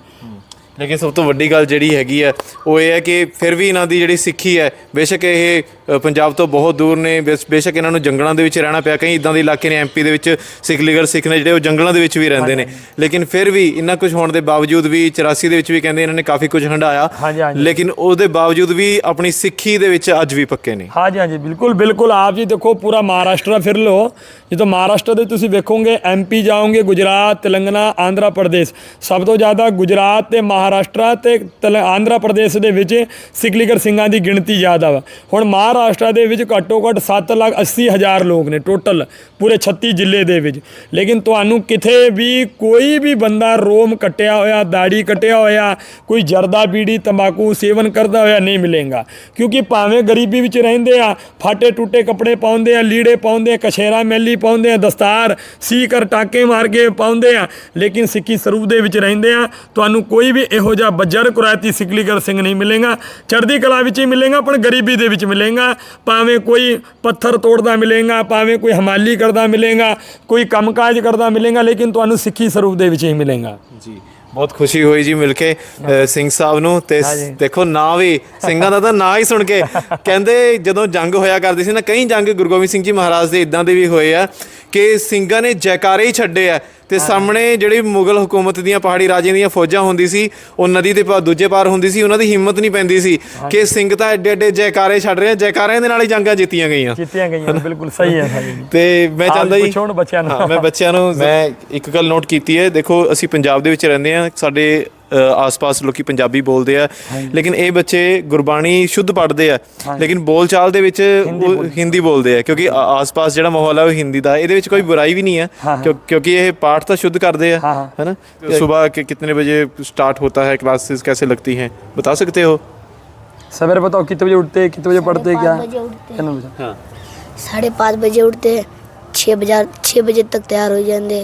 ਲੇਕਿਨ ਸਭ ਤੋਂ ਵੱਡੀ ਗੱਲ ਜਿਹੜੀ ਹੈਗੀ ਹੈ, ਉਹ ਇਹ ਹੈ ਕਿ ਫਿਰ ਵੀ ਇਹਨਾਂ ਦੀ ਜਿਹੜੀ ਸਿੱਖੀ ਹੈ, ਬੇਸ਼ੱਕ ਇਹ ਪੰਜਾਬ ਤੋਂ ਬਹੁਤ ਦੂਰ ਨੇ। ਬੇਸ- ਬੇਸ਼ੱਕ ਇਹਨਾਂ ਨੂੰ ਜੰਗਲਾਂ ਦੇ ਵਿੱਚ ਰਹਿਣਾ ਪਿਆ। ਕਈ ਇਦਾਂ ਦੇ ਇਲਾਕੇ ਨੇ ਐਮਪੀ ਦੇ ਵਿੱਚ ਸਿੱਖ ਲੀਗਰ ਸਿੱਖ ਨੇ ਜਿਹੜੇ ਉਹ ਜੰਗਲਾਂ ਦੇ ਵਿੱਚ ਵੀ ਰਹਿੰਦੇ ਨੇ। ਲੇਕਿਨ ਫਿਰ ਵੀ ਇੰਨਾ ਕੁਝ ਹੋਣ ਦੇ ਬਾਵਜੂਦ ਵੀ 84 ਦੇ ਵਿੱਚ ਵੀ ਕਹਿੰਦੇ ਇਹਨਾਂ ਨੇ ਕਾਫੀ ਕੁਝ ਹੰਡਾਇਆ ਹਾਂਜੀ, ਹਾਂਜੀ। ਲੇਕਿਨ ਉਹਦੇ ਬਾਵਜੂਦ ਵੀ ਆਪਣੀ ਸਿੱਖੀ ਦੇ ਵਿੱਚ ਅੱਜ ਵੀ ਪੱਕੇ ਨੇ। ਹਾਂਜੀ ਹਾਂਜੀ ਬਿਲਕੁਲ ਬਿਲਕੁਲ। ਆਪ ਜੀ ਦੇਖੋ ਪੂਰਾ ਮਹਾਰਾਸ਼ਟਰ ਫਿਰ ਲਓ। ਜਦੋਂ ਮਹਾਰਾਸ਼ਟਰ ਦੇ ਤੁਸੀਂ ਵੇਖੋਗੇ ਐਮਪੀ ਜਾਓਗੇ ਗੁਜਰਾਤ ਤੇਲੰਗਨਾ ਆਂਧਰਾ ਪ੍ਰਦੇਸ਼। ਸਭ ਤੋਂ ਜ਼ਿਆਦਾ ਗੁਜਰਾਤ ਤੇ ਮਹਾਰਾਸ਼ਟਰ ਤੇ ਤਲ- ਆਂਧਰਾ ਪ੍ਰਦੇਸ਼ ਦੇ ਵਿੱਚ ਸਿਕਲੀਗਰ ਸਿੰਘਾਂ ਦੀ ਗਿਣਤੀ ਜ਼ਿਆਦਾ ਵਾ। ਹੁਣ ਮਹਾਰਾਸ਼ਟਰ ਮਹਾਰਾਸ਼ਟਰ ਦੇ ਵਿੱਚ ਘੱਟੋ ਘੱਟ 7 ਲੱਖ 80 ਹਜ਼ਾਰ ਲੋਕ ਨੇ ਟੋਟਲ, ਪੂਰੇ 36 ਜ਼ਿਲ੍ਹੇ ਦੇ ਵਿੱਚ। ਲੇਕਿਨ ਤੁਹਾਨੂੰ ਕਿਥੇ ਵੀ ਕੋਈ ਵੀ ਬੰਦਾ ਰੋਮ ਕੱਟਿਆ ਹੋਇਆ, ਦਾੜੀ ਕੱਟਿਆ ਹੋਇਆ, ਕੋਈ ਜਰਦਾ ਬੀੜੀ, ਤੰਬਾਕੂ ਸੇਵਨ ਕਰਦਾ ਹੋਇਆ ਨਹੀਂ ਮਿਲੇਗਾ। ਕਿਉਂਕਿ ਭਾਵੇਂ ਗਰੀਬੀ ਵਿੱਚ ਰਹਿੰਦੇ ਆ, ਫਾਟੇ ਟੁੱਟੇ ਕੱਪੜੇ ਪਾਉਂਦੇ ਆ, ਲੀੜੇ ਪਾਉਂਦੇ ਆ ਕਸ਼ੇਰਾ ਮੈਲੀ ਪਾਉਂਦੇ ਆ, ਦਸਤਾਰ ਸੀ ਕਰ ਟਾਕੇ ਮਾਰ ਕੇ ਪਾਉਂਦੇ ਆ, ਲੇਕਿਨ ਸਿੱਖੀ ਸਰੂਪ ਦੇ ਵਿੱਚ ਰਹਿੰਦੇ ਆ, ਤੁਹਾਨੂੰ ਕੋਈ ਵੀ ਇਹੋ ਜਿਹਾ ਬੱਜਰ ਕੁਰਾਇਤੀ ਸਿਕਲੀਗਰ ਸਿੰਘ ਨਹੀਂ ਮਿਲੇਗਾ। ਚੜ੍ਹਦੀ ਕਲਾ ਵਿੱਚ ਹੀ ਮਿਲੇਗਾ, ਪਰ ਗਰੀਬੀ ਦੇ ਵਿੱਚ ਮਿਲੇਗਾ। ਭਾਵੇਂ ਕੋਈ ਪੱਥਰ ਤੋੜਦਾ ਮਿਲੇਗਾ ਭਾਵੇਂ ਕੋਈ ਹਮਾਲੀ ਕਰਦਾ ਮਿਲੇਗਾ ਕੋਈ ਕੰਮਕਾਜ ਕਰਦਾ ਮਿਲੇਗਾ ਲੇਕਿਨ ਤੁਹਾਨੂੰ ਸਿੱਖੀ ਸਰੂਪ ਦੇ ਵਿੱਚ ਹੀ ਮਿਲੇਗਾ ਜੀ ਬਹੁਤ ਖੁਸ਼ੀ ਹੋਈ ਜੀ ਮਿਲ ਕੇ ਸਿੰਘ ਸਾਹਿਬ ਨੂੰ ਤੇ। ਦੇਖੋ ਨਾਂ ਵੀ ਸਿੰਘਾਂ ਦਾ ਤਾਂ ਨਾਂ ਹੀ ਸੁਣ ਕੇ *laughs* ਕਹਿੰਦੇ ਜਦੋਂ ਜੰਗ ਹੋਇਆ ਕਰਦੀ ਸੀ ਨਾ ਕਈ ਜੰਗ ਗੁਰੂ ਗੋਬਿੰਦ ਸਿੰਘ ਜੀ ਮਹਾਰਾਜ ਦੇ ਇਦਾਂ ਦੇ ਵੀ ਹੋਏ ਆ ਕਿ ਸਿੰਘਾਂ ਨੇ ਜੈਕਾਰੇ ਹੀ ਛੱਡੇ ਆ ਤੇ ਸਾਹਮਣੇ ਜਿਹੜੀ ਮੁਗਲ ਹਕੂਮਤ ਦੀਆਂ ਪਹਾੜੀ ਰਾਜਿਆਂ ਦੀਆਂ ਫੌਜਾਂ ਹੁੰਦੀ ਸੀ ਉਹ ਨਦੀ ਦੇ ਪਾ ਦੂਜੇ ਪਾਰ ਹੁੰਦੀ ਸੀ ਉਹਨਾਂ ਦੀ ਹਿੰਮਤ ਨਹੀਂ ਪੈਂਦੀ ਸੀ ਕਿ ਸਿੰਘ ਤਾਂ ਐਡੇ ਐਡੇ ਜੈਕਾਰੇ ਛੱਡ ਰਹੇ ਆ ਜੈਕਾਰਿਆਂ ਦੇ ਨਾਲ ਹੀ ਜੰਗਾਂ ਜਿੱਤੀਆਂ ਗਈਆਂ ਜਿੱਤੀਆਂ ਗਈਆਂ *laughs* ਬਿਲਕੁਲ ਸਹੀ ਹੈ ਹੈ। ਤੇ ਮੈਂ ਆਪ ਚਾਹੁੰਦਾ ਜੀ ਪੁੱਛੋ ਹੁਣ ਬੱਚਿਆਂ ਨੂੰ। ਹਾਂ ਮੈਂ ਬੱਚਿਆਂ ਨੂੰ *laughs* ਮੈਂ ਇੱਕ ਗੱਲ ਨੋਟ ਕੀਤੀ ਹੈ ਦੇਖੋ ਅਸੀਂ ਪੰਜਾਬ ਦੇ ਵਿੱਚ ਰਹਿੰਦੇ ਆ ਸਾਡੇ ਆਸ-ਪਾਸ ਲੋਕੀ ਪੰਜਾਬੀ ਬੋਲਦੇ ਆ ਲੇਕਿਨ ਇਹ ਬੱਚੇ ਗੁਰਬਾਣੀ ਸ਼ੁੱਧ ਪੜ੍ਹਦੇ ਆ ਲੇਕਿਨ ਬੋਲਚਾਲ ਦੇ ਵਿੱਚ ਉਹ ਹਿੰਦੀ ਬੋਲਦੇ ਆ ਕਿਉਂਕਿ ਆ- ਆਸ-ਪਾਸ ਜਿਹੜਾ ਮਾਹੌਲ ਹੈ ਉਹ ਹਿੰਦੀ ਦਾ ਹੈ। ਇਹਦੇ ਵਿੱਚ ਕੋਈ ਬੁਰਾਈ ਵੀ ਨਹੀਂ ਹੈ ਕਿਉਂ- क्योंकि ये पाठ तो शुद्ध कर दे हाँ, हाँ। है ना सुबह के कितने बजे स्टार्ट होता है क्लासेस कैसे लगती हैं बता सकते हो सवेरे बताओ कितने बजे उठते कितने बजे पढ़ते क्या पाँच बजे उठते क्या नाम है? हाँ साढ़े पाँच बजे उठते छः बजे छः बजे तक तैयार हो जाते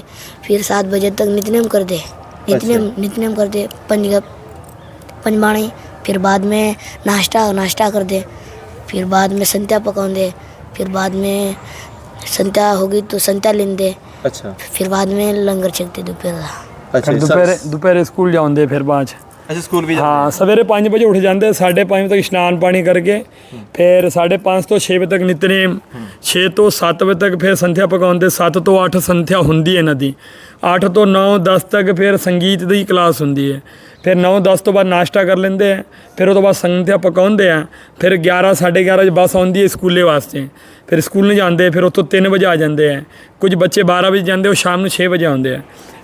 फिर सात बजे तक नित्यनेम कर दे नितनेम नितनेम कर दे पंज पंजबाणी फिर बाद में नाश्ता नाश्ता कर दे फिर बाद में संत्या पका दे फिर बाद में संत्या होगी तो संत्या लेन दे अच्छा फिर बाद में लंगर चलते दोपहर का अच्छा दोपहर दोपहर स्कूल जाऊँ दे फिर बाद ਅੱਛਾ ਸਕੂਲ ਵੀ ਜਾਂਦੇ ਹਾਂ ਸਵੇਰੇ 5 ਵਜੇ ਉੱਠ ਜਾਂਦੇ 5:30 ਤੱਕ ਇਸ਼ਨਾਨ ਪਾਣੀ ਕਰਕੇ ਫਿਰ 5:30 ਤੋਂ 6 ਵਜੇ ਤੱਕ ਨਿਤਨੇਮ 6 ਤੋਂ 7 ਵਜੇ ਤੱਕ ਫਿਰ ਸੰਧਿਆ ਪਕਾਉਂਦੇ 7 ਤੋਂ 8 ਸੰਧਿਆ ਹੁੰਦੀ ਹੈ ਇਹਨਾਂ ਦੀ। 8 ਤੋਂ 9 10 ਤੱਕ ਫਿਰ ਸੰਗੀਤ ਦੀ ਕਲਾਸ ਹੁੰਦੀ ਹੈ। ਫਿਰ 9 10 ਤੋਂ ਬਾਅਦ ਨਾਸ਼ਤਾ ਕਰ ਲੈਂਦੇ ਆ ਫਿਰ ਉਹ ਤੋਂ ਬਾਅਦ ਸੰਧਿਆ ਪਕਾਉਂਦੇ ਆ ਫਿਰ 11 11:30 ਵਜੇ ਬੱਸ ਆਉਂਦੀ ਹੈ ਸਕੂਲੇ ਵਾਸਤੇ। ਫਿਰ ਸਕੂਲ ਨਹੀਂ ਜਾਂਦੇ ਫਿਰ ਉੱਥੋਂ 3 ਵਜੇ ਆ ਜਾਂਦੇ ਆ ਕੁਝ ਬੱਚੇ 12 ਵਜੇ ਜਾਂਦੇ ਉਹ ਸ਼ਾਮ ਨੂੰ 6 ਵਜੇ ਆਉਂਦੇ ਆ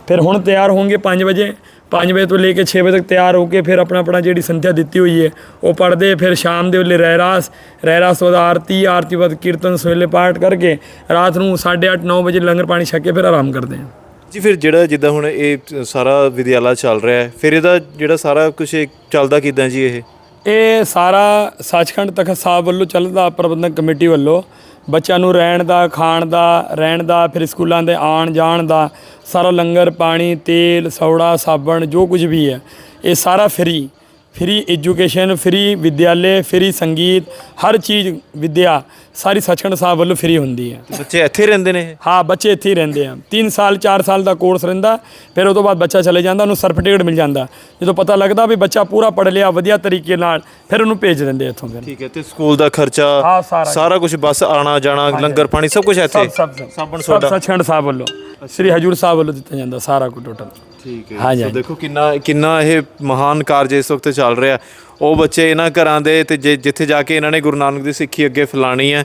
ਫਿਰ ਹੁਣ ਤਿਆਰ ਹੋਣਗੇ 5 ਵਜੇ 5 ਵਜੇ ਤੋਂ ਲੈ ਕੇ 6 ਵਜੇ ਤੱਕ ਤਿਆਰ ਹੋ ਕੇ ਫਿਰ ਆਪਣਾ ਆਪਣਾ ਜਿਹੜੀ ਸੰਥਿਆ ਦਿੱਤੀ ਹੋਈ ਹੈ ਉਹ ਪੜ੍ਹਦੇ ਫਿਰ ਸ਼ਾਮ ਦੇ ਵੇਲੇ ਰਹਿਰਾਸ ਰਹਿਰਾਸ ਤੋਂ ਬਾਅਦ ਆਰਤੀ ਆਰਤੀ ਬਾਅਦ ਕੀਰਤਨ ਸਵੇਲੇ ਪਾਠ ਕਰਕੇ ਰਾਤ ਨੂੰ 8:30 9 ਵਜੇ ਲੰਗਰ ਪਾਣੀ ਛਕ ਕੇ ਫਿਰ ਆਰਾਮ ਕਰਦੇ ਆ ਜੀ ਫਿਰ ਜਿਹੜਾ ਜਿੱਦਾਂ ਹੁਣ ਇਹ ਸਾਰਾ ਵਿਦਿਆਲਾ ਚੱਲ ਰਿਹਾ ਹੈ ਫਿਰ ਇਹਦਾ ਜਿਹੜਾ ਸਾਰਾ ਕੁਝ ਚੱਲਦਾ ਕਿਦਾਂ ਜੀ ਇਹ? ਇਹ ਸਾਰਾ ਸੱਚਖੰਡ ਤਖਤ ਸਾਹਿਬ ਵੱਲੋਂ ਚੱਲਦਾ ਪ੍ਰਬੰਧਕ ਕਮੇਟੀ ਵੱਲੋਂ ਬੱਚਿਆਂ ਨੂੰ ਰਹਿਣ ਦਾ, ਖਾਣ ਦਾ, ਰਹਿਣ ਦਾ, ਫਿਰ ਸਕੂਲਾਂ ਦੇ ਆਉਣ ਜਾਣ ਦਾ, ਸਾਰਾ ਲੰਗਰ, ਪਾਣੀ, ਤੇਲ, ਸੌੜਾ, ਸਾਬਣ, ਜੋ ਕੁਝ ਵੀ ਹੈ, ਇਹ ਸਾਰਾ ਫ੍ਰੀ ਫ੍ਰੀ ਐਜੂਕੇਸ਼ਨ ਫ੍ਰੀ ਵਿਦਿਆਲੇ ਫ੍ਰੀ ਸੰਗੀਤ ਹਰ ਚੀਜ਼ ਵਿਦਿਆ ਸਾਰੀ ਸੱਚਖੰਡ ਸਾਹਿਬ ਵੱਲੋਂ ਫ੍ਰੀ ਹੁੰਦੀ ਹੈ। ਬੱਚੇ ਇੱਥੇ ਰਹਿੰਦੇ ਨੇ ਇਹ? ਹਾਂ ਬੱਚੇ ਇੱਥੇ ਹੀ ਰਹਿੰਦੇ ਆ। 3 ਸਾਲ 4 ਸਾਲ ਦਾ ਕੋਰਸ ਰਹਿੰਦਾ ਫਿਰ ਉਹ ਤੋਂ ਬਾਅਦ ਬੱਚਾ ਚਲੇ ਜਾਂਦਾ ਉਹਨੂੰ ਸਰਟੀਫਿਕੇਟ ਮਿਲ ਜਾਂਦਾ। ਜਦੋਂ ਪਤਾ ਲੱਗਦਾ ਵੀ ਬੱਚਾ ਪੂਰਾ ਪੜ੍ਹ ਲਿਆ ਵਧੀਆ ਤਰੀਕੇ ਨਾਲ ਫਿਰ ਉਹਨੂੰ ਭੇਜ ਦਿੰਦੇ ਇੱਥੋਂ ਫਿਰ। ਠੀਕ ਹੈ ਤੇ ਸਕੂਲ ਦਾ ਖਰਚਾ ਹਾਂ, ਸਾਰਾ। ਸਾਰਾ ਕੁਝ ਬੱਸ ਆਣਾ ਜਾਣਾ ਲੰਗਰ ਪਾਣੀ ਸਭ ਕੁਝ ਇੱਥੇ? ਸਭ ਸਭ ਸਾਬਣ ਸਭ ਸੋਡਾ? ਸੱਚਖੰਡ ਸਾਹਿਬ ਵੱਲੋਂ ਸ੍ਰੀ ਹਜੂਰ ਸਾਹਿਬ ਵੱਲੋਂ ਦਿੱਤਾ ਜਾਂਦਾ ਸਾਰਾ ਕੁਝ ਟੋਟਲ ਠੀਕ ਹੈ। ਹਾਂਜੀ, ਸੋ। ਦੇਖੋ ਕਿੰਨਾ ਕਿੰਨਾ ਇਹ ਮਹਾਨ ਕਾਰਜ ਇਸ ਵਕਤ ਚੱਲ ਰਿਹਾ। ਉਹ ਬੱਚੇ ਇਹਨਾਂ ਘਰਾਂ ਦੇ ਤੇ ਜਿ- ਜਿੱਥੇ ਜਾ ਕੇ ਇਹਨਾਂ ਨੇ ਗੁਰੂ ਨਾਨਕ ਦੀ ਸਿੱਖੀ ਅੱਗੇ ਫੈਲਾਣੀ ਹੈ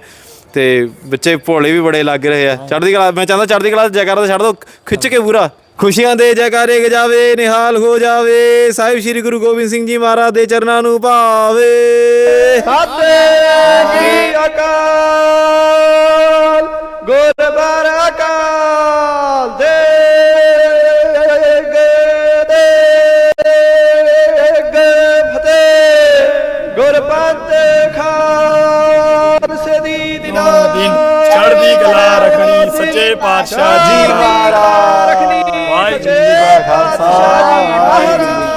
ਤੇ ਬੱਚੇ ਭੋਲੇ ਵੀ ਬੜੇ ਲੱਗ ਰਹੇ ਆ। ਚੜ੍ਹਦੀ ਕਲਾ ਮੈਂ ਚਾਹੁੰਦਾ ਚੜ੍ਹਦੀ ਕਲਾ ਜੈਕਾਰਾ ਤਾਂ ਛੱਡ ਦੋ ਖਿੱਚ ਕੇ ਪੂਰਾ। ਖੁਸ਼ੀਆਂ ਦੇ ਜੈਕਾਰੇ ਗਜਾਵੇ ਨਿਹਾਲ ਹੋ ਜਾਵੇ। ਸਾਹਿਬ ਸ੍ਰੀ ਗੁਰੂ ਗੋਬਿੰਦ ਸਿੰਘ ਜੀ ਮਹਾਰਾਜ ਦੇ ਚਰਨਾਂ ਨੂੰ ਭਾਵੇ। ਅਕਾਲ। ਗੁਰਬਰ ਅਕਾਲ ਦੇ ਦੇ। ਚੜ੍ਹਦੀ ਕਲਾ ਰੱਖਣੀ ਸੱਚੇ ਪਾਤਸ਼ਾਹ ਜੀ ਮਹਾਰਾਜ। ਰੱਖਣੀ ਵਾਹਿਗੁਰੂ ਜੀ ਕਾ ਖਾਲਸਾ, ਮਹਾਰਾਜ।